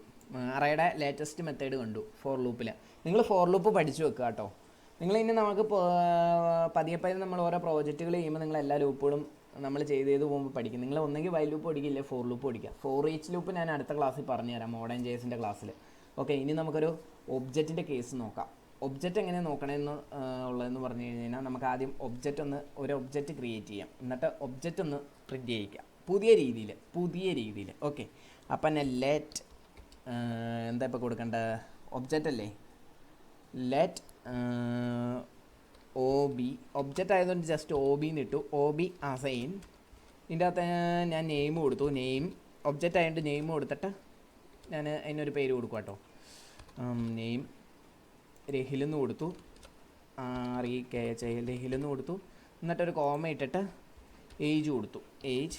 അറയുടെ ലേറ്റസ്റ്റ് മെത്തേഡ് കണ്ടു ഫോർ ലൂപ്പിൽ നിങ്ങൾ ഫോർ ലൂപ്പ് പഠിച്ചു വെക്കുക കേട്ടോ. നിങ്ങൾ ഇനി നമുക്ക് പതിയെ പതിയെ നമ്മൾ ഓരോ പ്രോജക്റ്റുകൾ ചെയ്യുമ്പോൾ നിങ്ങൾ എല്ലാ ലൂപ്പുകളും നമ്മൾ ചെയ്ത് ചെയ്ത് പോകുമ്പോൾ പഠിക്കും. നിങ്ങൾ ഒന്നെങ്കിൽ വൈ ലൂപ്പ് പഠിക്കില്ല ഫോർ ലൂപ്പ് പഠിക്കുക ഫോർ ഈച്ച് ലൂപ്പ് ഞാൻ അടുത്ത ക്ലാസ്സിൽ പറഞ്ഞു തരാം മോഡേൺ ജേസിന്റെ ക്ലാസ്സിൽ ഓക്കെ ഇനി നമുക്കൊരു ഒബ്ജക്റ്റിന്റെ കേസ് നോക്കാം. ഒബ്ജക്റ്റ് എങ്ങനെ നോക്കണമെന്ന് ഉള്ളതെന്ന് പറഞ്ഞു കഴിഞ്ഞാൽ നമുക്ക് ആദ്യം ഒബ്ജക്റ്റ് ഒന്ന് ഒരു ഒബ്ജക്റ്റ് ക്രിയേറ്റ് ചെയ്യാം. എന്നിട്ട് ഒബ്ജക്റ്റ് ഒന്ന് പ്രിന്റ് ചെയ്യിക്കാം. പുതിയ രീതിയിൽ പുതിയ രീതിയിൽ ഓക്കെ അപ്പം തന്നെ ലെറ്റ് എന്താ ഇപ്പോൾ കൊടുക്കേണ്ട? ഒബ്ജക്റ്റ് അല്ലേ? ലെറ്റ് ഒ ബി ഒബ്ജക്റ്റ് ആയതുകൊണ്ട് ജസ്റ്റ് ഒ ബി ഇട്ടു. ഒ ബി അസൈൻ ഇതിന്റെ അകത്ത് ഞാൻ നെയിം കൊടുത്തു. നെയിം ഒബ്ജക്റ്റ് ആയതുകൊണ്ട് നെയിം കൊടുത്തിട്ട് ഞാൻ അതിനൊരു പേര് കൊടുക്കും കേട്ടോ നെയിം രഹിലെന്ന് കൊടുത്തു. R E K H I രഹിലെന്ന് കൊടുത്തു. എന്നിട്ടൊരു കോമ ഇട്ടിട്ട് ഏജ് കൊടുത്തു. ഏജ്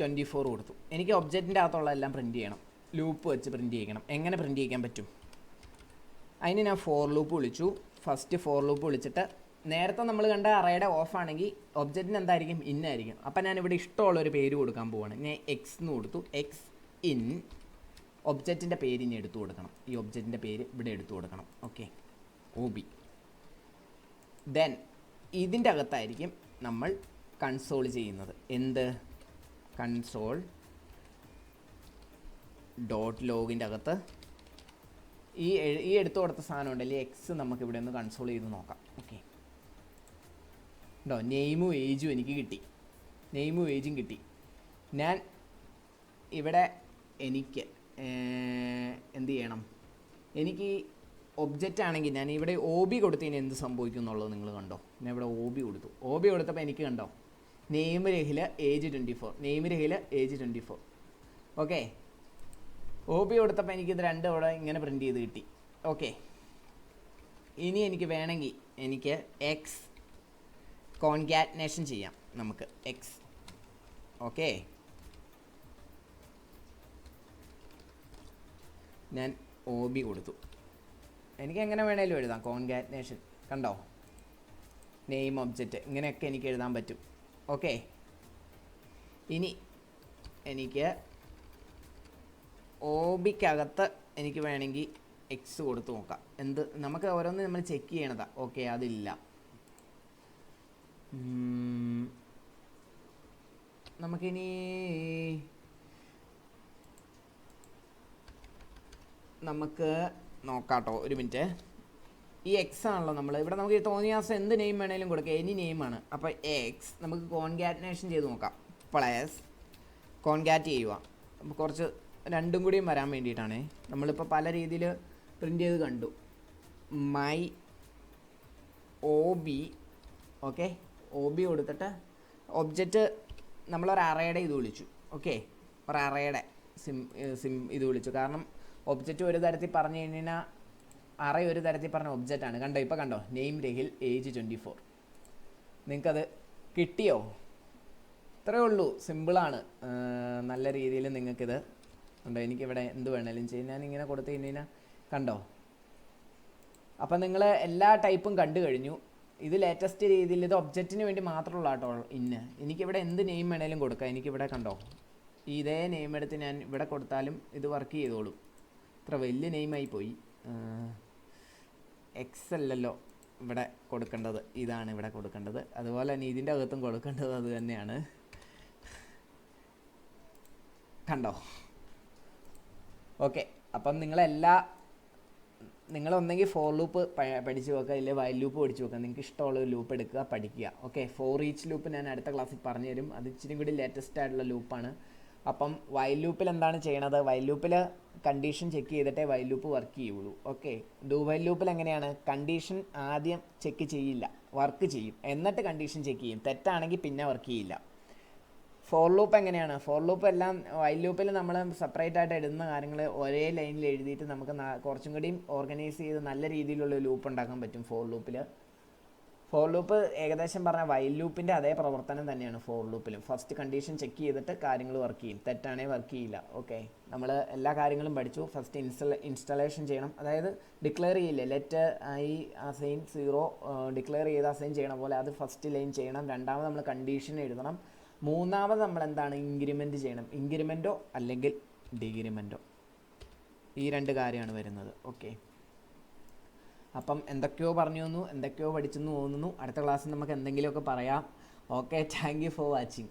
ട്വന്റി ഫോർ കൊടുത്തു. എനിക്ക് ഒബ്ജക്റ്റിന്റെ അകത്തുള്ള എല്ലാം പ്രിന്റ് ചെയ്യണം. ലൂപ്പ് വെച്ച് പ്രിന്റ് ചെയ്യിക്കണം. എങ്ങനെ പ്രിന്റ് ചെയ്യിക്കാൻ പറ്റും? അതിന് ഞാൻ ഫോർ ലൂപ്പ് വിളിച്ചു. ഫസ്റ്റ് ഫോർ ലൂപ്പ് വിളിച്ചിട്ട് നേരത്തെ നമ്മൾ കണ്ട അറയുടെ ഓഫ് ആണെങ്കിൽ ഒബ്ജക്റ്റിന് എന്തായിരിക്കും? ഇന്നായിരിക്കും അപ്പം ഞാൻ ഇവിടെ ഇഷ്ടമുള്ള ഒരു പേര് കൊടുക്കാൻ പോവാണ്. ഞാൻ എക്സ് എന്ന് കൊടുത്തു. എക്സ് ഇൻ ഒബ്ജക്റ്റിന്റെ പേര് ഇനി എടുത്തു കൊടുക്കണം. ഈ ഒബ്ജക്റ്റിന്റെ പേര് ഇവിടെ എടുത്തു കൊടുക്കണം. ഓക്കെ ഒ ബി ദെൻ ഇതിന്റെ അകത്തായിരിക്കും നമ്മൾ കൺസോൾ ചെയ്യുന്നത്. എന്ത്? കൺസോൾ ഡോട്ട് ലോഗിന്റെ അകത്ത് ഈ ഈ എടുത്തു കൊടുത്ത സാധനം ഉണ്ടല്ലേ എക്സ് നമുക്ക് ഇവിടെ ഒന്ന് കൺസോൾ ചെയ്ത് നോക്കാം. ഓക്കെ ഉണ്ടോ നെയിമും ഏജും എനിക്ക് കിട്ടി. നെയിമും ഏജും കിട്ടി. ഞാൻ ഇവിടെ എനിക്ക് എന്ത് ചെയ്യണം എനിക്ക് ഒബ്ജക്റ്റ് ആണെങ്കിൽ ഞാൻ ഇവിടെ ഒ ബി കൊടുത്തതിന് എന്ത് സംഭവിക്കും എന്നുള്ളത് നിങ്ങൾ കണ്ടോ? ഞാൻ ഇവിടെ ഒ ബി കൊടുത്തു. ഒ ബി കൊടുത്തപ്പോൾ എനിക്ക് കണ്ടോ? Name Rahila age twenty four name Rahila age twenty four okay O B കൊടുത്തപ്പോൾ എനിക്കിത് രണ്ടും ഇവിടെ ഇങ്ങനെ പ്രിന്റ് ചെയ്ത് കിട്ടി. ഓക്കെ ഇനി എനിക്ക് വേണമെങ്കിൽ എനിക്ക് എക്സ് കോൺകാറ്റിനേഷൻ ചെയ്യാം നമുക്ക്. എക്സ് ഓക്കെ ഞാൻ ഒ ബി കൊടുത്തു. എനിക്ക് എങ്ങനെ വേണേലും എഴുതാം. കോൺഗ്രാറ്റുലേഷൻ കണ്ടോ? നെയിം ഒബ്ജക്റ്റ് ഇങ്ങനെയൊക്കെ എനിക്ക് എഴുതാൻ പറ്റും. ഓക്കെ ഇനി എനിക്ക് ഒ ബിക്കകത്ത് എനിക്ക് വേണമെങ്കിൽ എക്സ് കൊടുത്ത് നോക്കാം. എന്ത്? നമുക്ക് ഓരോന്ന് നമ്മൾ ചെക്ക് ചെയ്യണതാ. ഓക്കെ അതില്ല. നമുക്കിനി നമുക്ക് നോക്കാട്ടോ ഒരു മിനിറ്റ്. ഈ എക്സ് ആണല്ലോ നമ്മൾ ഇവിടെ നമുക്ക് ഈ എന്ത് നെയിം വേണേലും കൊടുക്കാം. എനി നെയിമാണ് അപ്പോൾ എക്സ് നമുക്ക് കോൺഗാറ്റിനേഷൻ ചെയ്ത് നോക്കാം. പ്ലസ് കോൺകാറ്റ് ചെയ്യുക. അപ്പോൾ കുറച്ച് രണ്ടും കൂടിയും വരാൻ വേണ്ടിയിട്ടാണ്. നമ്മളിപ്പോൾ പല രീതിയിൽ പ്രിന്റ് ചെയ്ത് കണ്ടു. My O B okay O B കൊടുത്തിട്ട് ഒബ്ജക്റ്റ് നമ്മളൊരു അറയുടെ ഇത് വിളിച്ചു ഓക്കെ ഒരു അറയുടെ സിം സിം ഇത് വിളിച്ചു. കാരണം ഒബ്ജക്റ്റ് ഒരു തരത്തിൽ പറഞ്ഞു കഴിഞ്ഞാൽ അറേ ഒരു തരത്തിൽ പറഞ്ഞ ഒബ്ജക്റ്റ് ആണ്. കണ്ടോ? ഇപ്പോൾ കണ്ടോ? Name Rahil age twenty four നിങ്ങൾക്കത് കിട്ടിയോ? ഇത്രയേ ഉള്ളൂ. സിമ്പിളാണ് നല്ല രീതിയിൽ നിങ്ങൾക്കിത് ഉണ്ടോ എനിക്കിവിടെ എന്ത് വേണേലും ചെയ്യും. ഞാൻ ഇങ്ങനെ കൊടുത്തു കഴിഞ്ഞാൽ കണ്ടോ? അപ്പം നിങ്ങൾ എല്ലാ ടൈപ്പും കണ്ടു കഴിഞ്ഞു. ഇത് ലേറ്റസ്റ്റ് രീതിയിൽ ഇത് ഒബ്ജക്റ്റിന് വേണ്ടി മാത്രമുള്ള കേട്ടോ ഇന്ന് എനിക്കിവിടെ എന്ത് നെയിം വേണേലും കൊടുക്കാം. എനിക്കിവിടെ കണ്ടോ? ഇതേ നെയിം എടുത്ത് ഞാൻ ഇവിടെ കൊടുത്താലും ഇത് വർക്ക് ചെയ്തോളും. ഇത്ര വലിയ നെയിമായി പോയി. എക്സ് അല്ലല്ലോ ഇവിടെ കൊടുക്കേണ്ടത്. ഇതാണ് ഇവിടെ കൊടുക്കേണ്ടത്. അതുപോലെ തന്നെ ഇതിന്റെ അകത്തും കൊടുക്കേണ്ടത് അത് തന്നെയാണ്. കണ്ടോ? ഓക്കെ അപ്പം നിങ്ങളെല്ലാ നിങ്ങൾ ഒന്നെങ്കിൽ ഫോർ ലൂപ്പ് പഠിച്ചു വെക്കുക ഇല്ലെങ്കിൽ വൈ ലൂപ്പ് പഠിച്ചു വെക്കുക. നിങ്ങൾക്ക് ഇഷ്ടമുള്ള ലൂപ്പ് എടുക്കുക പഠിക്കുക. ഓക്കെ ഫോർ ഈച്ച് ലൂപ്പ് ഞാൻ അടുത്ത ക്ലാസ്സിൽ പറഞ്ഞു തരും അത് ഇച്ചിരി കൂടി ലേറ്റസ്റ്റ് ആയിട്ടുള്ള ലൂപ്പാണ് അപ്പം വൈൽ ലൂപ്പിൽ എന്താണ് ചെയ്യണത്? വൈൽ ലൂപ്പിൽ കണ്ടീഷൻ ചെക്ക് ചെയ്തിട്ടേ വൈൽ ലൂപ്പ് വർക്ക് ചെയ്യുള്ളൂ. ഓക്കെ ഡു വൈൽ ലൂപ്പിൽ എങ്ങനെയാണ്? കണ്ടീഷൻ ആദ്യം ചെക്ക് ചെയ്യില്ല. വർക്ക് ചെയ്യും. എന്നിട്ട് കണ്ടീഷൻ ചെക്ക് ചെയ്യും. തെറ്റാണെങ്കിൽ പിന്നെ വർക്ക് ചെയ്യില്ല. ഫോർ ലൂപ്പ് എങ്ങനെയാണ്? ഫോർ ലൂപ്പ് എല്ലാം വൈൽ ലൂപ്പിൽ നമ്മൾ സെപ്പറേറ്റ് ആയിട്ട് ഇടുന്ന കാര്യങ്ങൾ ഒരേ ലൈനിൽ എഴുതിയിട്ട് നമുക്ക് കുറച്ചും കൂടിയും ഓർഗനൈസ് ചെയ്ത് നല്ല രീതിയിലുള്ള ലൂപ്പ് ഉണ്ടാക്കാൻ പറ്റും ഫോർ ലൂപ്പിൽ ഫോർ ലൂപ്പ് ഏകദേശം പറഞ്ഞ വൈൽ ലൂപ്പിന്റെ അതേ പ്രവർത്തനം തന്നെയാണ് ഫോർ ലൂപ്പിലും ഫസ്റ്റ് കണ്ടീഷൻ ചെക്ക് ചെയ്തിട്ട് കാര്യങ്ങൾ വർക്ക് ചെയ്യും. തെറ്റാണേ വർക്ക് ചെയ്യില്ല. ഓക്കെ നമ്മൾ എല്ലാ കാര്യങ്ങളും പഠിച്ചു. ഫസ്റ്റ് ഇൻസ്റ്റല ഇൻസ്റ്റലേഷൻ ചെയ്യണം. അതായത് ഡിക്ലെയർ ചെയ്യില്ലേ? Let I assign zero declare ചെയ്ത് അസൈൻ ചെയ്യണ പോലെ അത് ഫസ്റ്റ് ലൈൻ ചെയ്യണം. രണ്ടാമത് നമ്മൾ കണ്ടീഷൻ എഴുതണം. മൂന്നാമത് നമ്മൾ എന്താണ് ഇൻക്രിമെന്റ് ചെയ്യണം. ഇൻക്രിമെന്റോ അല്ലെങ്കിൽ ഡിഗ്രിമെന്റോ ഈ രണ്ട് കാര്യമാണ് വരുന്നത്. ഓക്കെ അപ്പം എന്തൊക്കെയോ പറഞ്ഞു തന്നു എന്തൊക്കെയോ പഠിച്ചെന്ന് തോന്നുന്നു. അടുത്ത ക്ലാസ്സിൽ നമുക്ക് എന്തെങ്കിലുമൊക്കെ പറയാം. Okay thank you for watching